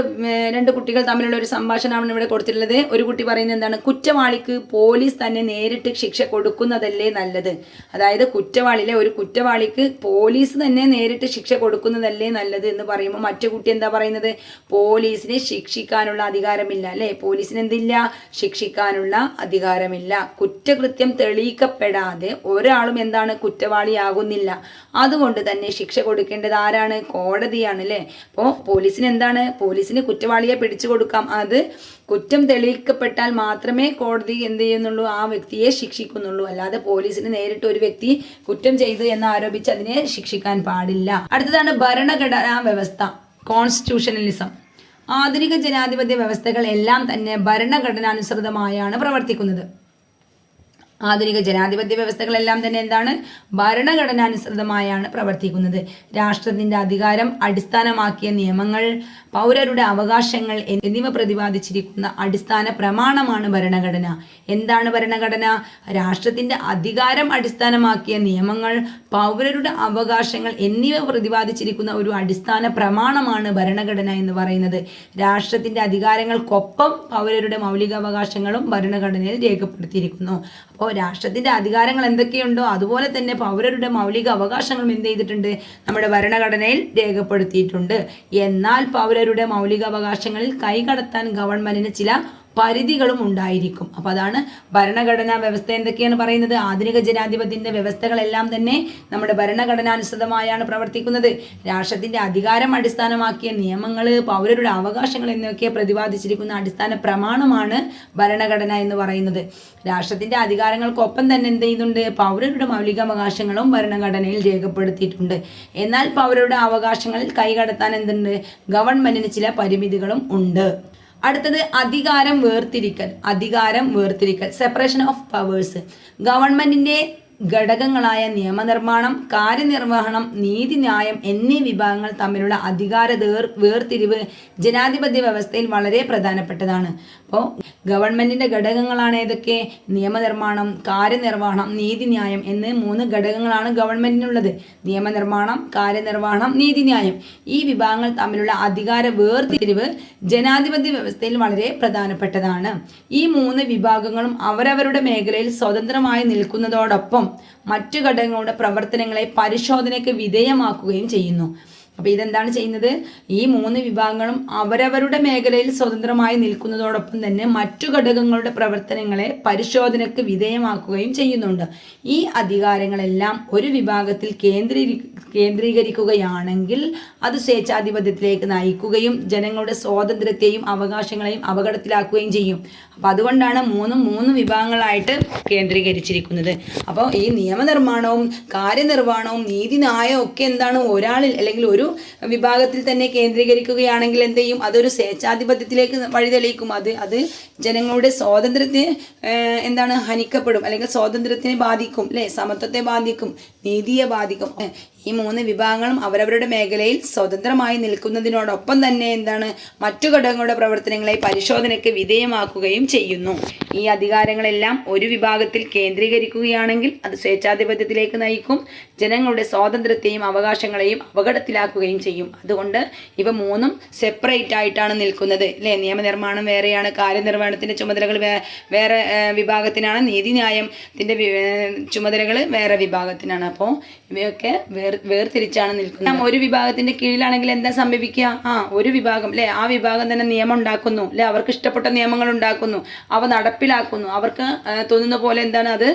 രണ്ട് കുട്ടികൾ തമ്മിലുള്ള ഒരു സംഭാഷണമാണ് ഇവിടെ കൊടുത്തിട്ടുള്ളത്. ഒരു കുട്ടി പറയുന്നത് എന്താണ്? കുറ്റവാളിക്ക് പോലീസ് തന്നെ നേരിട്ട് ശിക്ഷ കൊടുക്കുന്നതല്ലേ നല്ലത്. അതായത് കുറ്റവാളിയിലെ ഒരു കുറ്റവാളിക്ക് പോലീസ് തന്നെ നേരിട്ട് ശിക്ഷ കൊടുക്കുന്നതല്ലേ നല്ലത് എന്ന് പറയുമ്പോൾ മറ്റു കുട്ടി എന്താ പറയുന്നത്? പോലീസിനെ ശിക്ഷിക്കാനുള്ള അധികാരമില്ല അല്ലേ? പോലീസിന് എന്തില്ല? ശിക്ഷിക്കാനുള്ള അധികാരമില്ല. കുറ്റകൃത്യം തെളിയിക്കപ്പെടാതെ ഒരാളും എന്താണ്? കുറ്റവാളിയാകുന്നില്ല. അതുകൊണ്ട് തന്നെ ശിക്ഷ കൊടുക്കേണ്ടത് ആരാണ് കോടതിയാണ് അല്ലേ അപ്പോൾ പോലീസിന് എന്താണ് പോലീസിന് കുറ്റവാളിയെ പിടിച്ചു കൊടുക്കാം. അത് കുറ്റം തെളിയിക്കപ്പെട്ടാൽ മാത്രമേ കോടതി എന്ത് ചെയ്യുന്നുള്ളൂ? ആ വ്യക്തിയെ ശിക്ഷിക്കുന്നുള്ളൂ. അല്ലാതെ പോലീസിന് നേരിട്ട് ഒരു വ്യക്തി കുറ്റം ചെയ്തു എന്ന് ആരോപിച്ച് അതിനെ ശിക്ഷിക്കാൻ പാടില്ല. അടുത്തതാണ് ഭരണഘടനാ വ്യവസ്ഥ കോൺസ്റ്റിറ്റ്യൂഷണലിസം. ആധുനിക ജനാധിപത്യ വ്യവസ്ഥകൾ എല്ലാം തന്നെ ഭരണഘടനാനുസൃതമായാണ് പ്രവർത്തിക്കുന്നത്. ആധുനിക ജനാധിപത്യ വ്യവസ്ഥകളെല്ലാം തന്നെ എന്താണ്? ഭരണഘടനാനുസൃതമായാണ് പ്രവർത്തിക്കുന്നത്. രാഷ്ട്രത്തിന്റെ അധികാരം അടിസ്ഥാനമാക്കിയ നിയമങ്ങൾ പൗരരുടെ അവകാശങ്ങൾ എന്നിവ പ്രതിപാദിച്ചിരിക്കുന്ന അടിസ്ഥാന പ്രമാണമാണ് ഭരണഘടന. എന്താണ് ഭരണഘടന? രാഷ്ട്രത്തിന്റെ അധികാരം അടിസ്ഥാനമാക്കിയ നിയമങ്ങൾ പൗരരുടെ അവകാശങ്ങൾ എന്നിവ പ്രതിപാദിച്ചിരിക്കുന്ന ഒരു അടിസ്ഥാന പ്രമാണമാണ് ഭരണഘടന എന്ന് പറയുന്നത്. രാഷ്ട്രത്തിന്റെ അധികാരങ്ങൾക്കൊപ്പം പൗരരുടെ മൗലികാവകാശങ്ങളും ഭരണഘടനയിൽ രേഖപ്പെടുത്തിയിരിക്കുന്നു. അപ്പോൾ രാഷ്ട്രത്തിന്റെ അധികാരങ്ങൾ എന്തൊക്കെയുണ്ടോ അതുപോലെ തന്നെ പൗരരുടെ മൗലിക അവകാശങ്ങളും എന്ത് ചെയ്തിട്ടുണ്ട്? നമ്മുടെ ഭരണഘടനയിൽ രേഖപ്പെടുത്തിയിട്ടുണ്ട്. എന്നാൽ പൗരരുടെ മൗലിക അവകാശങ്ങളിൽ കൈകടത്താൻ ഗവൺമെന്റിന് ചില പരിധികളും ഉണ്ടായിരിക്കും. അപ്പോൾ അതാണ് ഭരണഘടനാ വ്യവസ്ഥ എന്തൊക്കെയാണ് പറയുന്നത്? ആധുനിക ജനാധിപത്യത്തിന്റെ വ്യവസ്ഥകളെല്ലാം തന്നെ നമ്മുടെ ഭരണഘടനാനുസൃതമായാണ് പ്രവർത്തിക്കുന്നത്. രാഷ്ട്രത്തിന്റെ അധികാരം അടിസ്ഥാനമാക്കിയ നിയമങ്ങൾ പൗരരുടെ അവകാശങ്ങൾ എന്നിവയൊക്കെ പ്രതിപാദിച്ചിരിക്കുന്ന അടിസ്ഥാന പ്രമാണമാണ് ഭരണഘടന എന്ന് പറയുന്നത്. രാഷ്ട്രത്തിന്റെ അധികാരങ്ങൾക്കൊപ്പം തന്നെ എന്ത് ചെയ്യുന്നുണ്ട്? പൗരരുടെ മൗലികാവകാശങ്ങളും ഭരണഘടനയിൽ രേഖപ്പെടുത്തിയിട്ടുണ്ട്. എന്നാൽ പൗരരുടെ അവകാശങ്ങളിൽ കൈകടത്താൻ എന്തുണ്ട്? ഗവൺമെന്റിന് ചില പരിമിതികളും ഉണ്ട്. അടുത്തത് അധികാരം വേർതിരിക്കൽ അധികാരം വേർതിരിക്കൽ സെപ്പറേഷൻ ഓഫ് പവേഴ്സ് ഗവൺമെന്റിന്റെ ഘടകങ്ങളായ നിയമനിർമ്മാണം കാര്യനിർവഹണം നീതിന്യായം എന്നീ വിഭാഗങ്ങൾ തമ്മിലുള്ള അധികാര വേർതിരിവ് ജനാധിപത്യ വ്യവസ്ഥയിൽ വളരെ പ്രധാനപ്പെട്ടതാണ്. അപ്പോൾ ഗവൺമെന്റിന്റെ ഘടകങ്ങളാണ് ഏതൊക്കെ? നിയമനിർമ്മാണം കാര്യനിർവഹണം നീതിന്യായം എന്ന് മൂന്ന് ഘടകങ്ങളാണ് ഗവൺമെന്റിനുള്ളത് നിയമനിർമ്മാണം കാര്യനിർവഹണം നീതിന്യായം. ഈ വിഭാഗങ്ങൾ തമ്മിലുള്ള അധികാര വേർതിരിവ് ജനാധിപത്യ വ്യവസ്ഥയിൽ വളരെ പ്രധാനപ്പെട്ടതാണ്. ഈ മൂന്ന് വിഭാഗങ്ങളും അവരവരുടെ മേഖലയിൽ സ്വതന്ത്രമായി നിൽക്കുന്നതോടൊപ്പം മറ്റു ഘടകങ്ങളുടെ പ്രവർത്തനങ്ങളെ പരിശോധനയ്ക്ക് വിധേയമാക്കുകയും ചെയ്യുന്നു. അപ്പോൾ ഇതെന്താണ് ചെയ്യുന്നത്? ഈ മൂന്ന് വിഭാഗങ്ങളും അവരവരുടെ മേഖലയിൽ സ്വതന്ത്രമായി നിൽക്കുന്നതോടൊപ്പം തന്നെ മറ്റു ഘടകങ്ങളുടെ പ്രവർത്തനങ്ങളെ പരിശോധനയ്ക്ക് വിധേയമാക്കുകയും ചെയ്യുന്നുണ്ട്. ഈ അധികാരങ്ങളെല്ലാം ഒരു വിഭാഗത്തിൽ കേന്ദ്രീ കേന്ദ്രീകരിക്കുകയാണെങ്കിൽ അത് സ്വേച്ഛാധിപത്യത്തിലേക്ക് നയിക്കുകയും ജനങ്ങളുടെ സ്വാതന്ത്ര്യത്തെയും അവകാശങ്ങളെയും അപകടത്തിലാക്കുകയും ചെയ്യും. അപ്പോൾ അതുകൊണ്ടാണ് മൂന്നും മൂന്ന് വിഭാഗങ്ങളായിട്ട് കേന്ദ്രീകരിച്ചിരിക്കുന്നത്. അപ്പോൾ ഈ നിയമനിർമ്മാണവും കാര്യനിർവഹണവും നീതിന്യായവും ഒക്കെ എന്താണ് ഒരാളിൽ അല്ലെങ്കിൽ ഒരു വിഭാഗത്തിൽ തന്നെ കേന്ദ്രീകരിക്കുകയാണെങ്കിൽ എന്ത് ചെയ്യും? അതൊരു സ്വേച്ഛാധിപത്യത്തിലേക്ക് വഴിതെളിയിക്കും അത് അത് ജനങ്ങളുടെ സ്വാതന്ത്ര്യത്തെ എന്താണ് ഹനിക്കപ്പെടും. അല്ലെങ്കിൽ സ്വാതന്ത്ര്യത്തിനെ ബാധിക്കും അല്ലേ? സമത്വത്തെ ബാധിക്കും നീതിയെ ബാധിക്കും. ഈ മൂന്ന് വിഭാഗങ്ങളും അവരവരുടെ മേഖലയിൽ സ്വതന്ത്രമായി നിൽക്കുന്നതിനോടൊപ്പം തന്നെ എന്താണ് മറ്റു ഘടകങ്ങളുടെ പ്രവർത്തനങ്ങളെ പരിശോധനയ്ക്ക് വിധേയമാക്കുകയും ചെയ്യുന്നു. ഈ അധികാരങ്ങളെല്ലാം ഒരു വിഭാഗത്തിൽ കേന്ദ്രീകരിക്കുകയാണെങ്കിൽ അത് സ്വേച്ഛാധിപത്യത്തിലേക്ക് നയിക്കും ജനങ്ങളുടെ സ്വാതന്ത്ര്യത്തെയും അവകാശങ്ങളെയും അപകടത്തിലാക്കുകയും ചെയ്യും. അതുകൊണ്ട് ഇവ മൂന്നും സെപ്പറേറ്റ് ആയിട്ടാണ് നിൽക്കുന്നത്. അല്ലേ നിയമനിർമ്മാണം വേറെയാണ് കാര്യനിർവഹണത്തിന്റെ ചുമതലകൾ വേറെ വിഭാഗത്തിനാണ് നീതിന്യായത്തിന്റെ ചുമതലകൾ വേറെ വിഭാഗത്തിനാണ്. അപ്പോൾ ഇവയൊക്കെ വേർ വേർതിരിച്ചാണ് നിൽക്കുന്നത്. ഒരു വിഭാഗത്തിന്റെ കീഴിലാണെങ്കിൽ എന്താ സംഭവിക്കുക? ആ ഒരു വിഭാഗം അല്ലേ ആ വിഭാഗം തന്നെ നിയമം ഉണ്ടാക്കുന്നു. അല്ലെ അവർക്ക് ഇഷ്ടപ്പെട്ട നിയമങ്ങൾ ഉണ്ടാക്കുന്നു. അവ നടപ്പിലാക്കുന്നു. അവർക്ക് തോന്നുന്ന പോലെ എന്താണ് അത്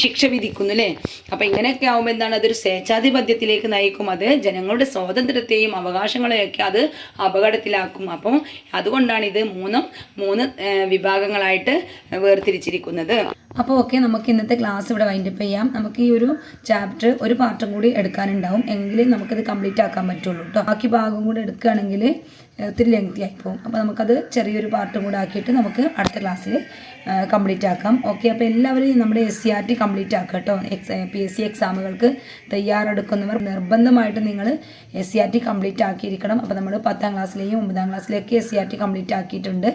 ശിക്ഷ വിധിക്കുന്നു അല്ലേ? അപ്പം ഇങ്ങനെയൊക്കെ ആകുമ്പോൾ എന്താണ് അതൊരു സ്വേച്ഛാധിപത്യത്തിലേക്ക് നയിക്കും. അത് ജനങ്ങളുടെ സ്വാതന്ത്ര്യത്തെയും അവകാശങ്ങളെയൊക്കെ അത് അപകടത്തിലാക്കും. അപ്പം അതുകൊണ്ടാണ് ഇത് മൂന്നും മൂന്ന് വിഭാഗങ്ങളായിട്ട് വേർതിരിച്ചിരിക്കുന്നത്. അപ്പോൾ ഓക്കെ നമുക്ക് ഇന്നത്തെ ക്ലാസ് ഇവിടെ വൈൻഡപ്പ് ചെയ്യാം. നമുക്ക് ഈ ഒരു ചാപ്റ്റർ ഒരു പാർട്ടും കൂടി എടുക്കാനുണ്ടാവും. എങ്കിലേ നമുക്കത് കംപ്ലീറ്റ് ആക്കാൻ പറ്റുള്ളൂ കേട്ടോ ബാക്കി ഭാഗം കൂടി എടുക്കുകയാണെങ്കിൽ ഒത്തിരി ലെങ്തി ആയിപ്പോവും അപ്പോൾ നമുക്കത് ചെറിയൊരു പാർട്ടും കൂടെ ആക്കിയിട്ട് നമുക്ക് അടുത്ത ക്ലാസ്സിൽ കംപ്ലീറ്റ് ആക്കാം. ഓക്കെ അപ്പോൾ എല്ലാവരും നമ്മുടെ S C R T complete ആക്കുക കേട്ടോ എക്സ് പി എസ് സി എക്സാമുകൾക്ക് തയ്യാറെടുക്കുന്നവർ നിർബന്ധമായിട്ട് നിങ്ങൾ S C R T complete ആക്കിയിരിക്കണം. അപ്പോൾ നമ്മൾ പത്താം ക്ലാസ്സിലെയും ഒമ്പതാം ക്ലാസ്സിലെയൊക്കെ S C R T complete ആക്കിയിട്ടുണ്ട്.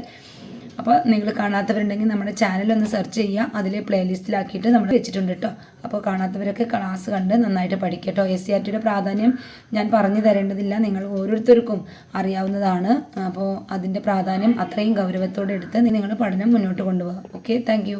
അപ്പോൾ നിങ്ങൾ കാണാത്തവരുണ്ടെങ്കിൽ നമ്മുടെ ചാനൽ ഒന്ന് സെർച്ച് ചെയ്യുക. അതിൽ പ്ലേലിസ്റ്റിലാക്കിയിട്ട് നമ്മൾ വെച്ചിട്ടുണ്ട് കേട്ടോ അപ്പോൾ കാണാത്തവരൊക്കെ ക്ലാസ് കണ്ട് നന്നായിട്ട് പഠിക്കട്ടോ. എസ് സി ആർ ടിയുടെ പ്രാധാന്യം ഞാൻ പറഞ്ഞു തരേണ്ടതില്ല. നിങ്ങൾ ഓരോരുത്തർക്കും അറിയാവുന്നതാണ്. അപ്പോൾ അതിന്റെ പ്രാധാന്യം അത്രയും ഗൗരവത്തോടെ എടുത്ത് നിങ്ങൾ പഠനം മുന്നോട്ട് കൊണ്ടുപോകാം. Okay thank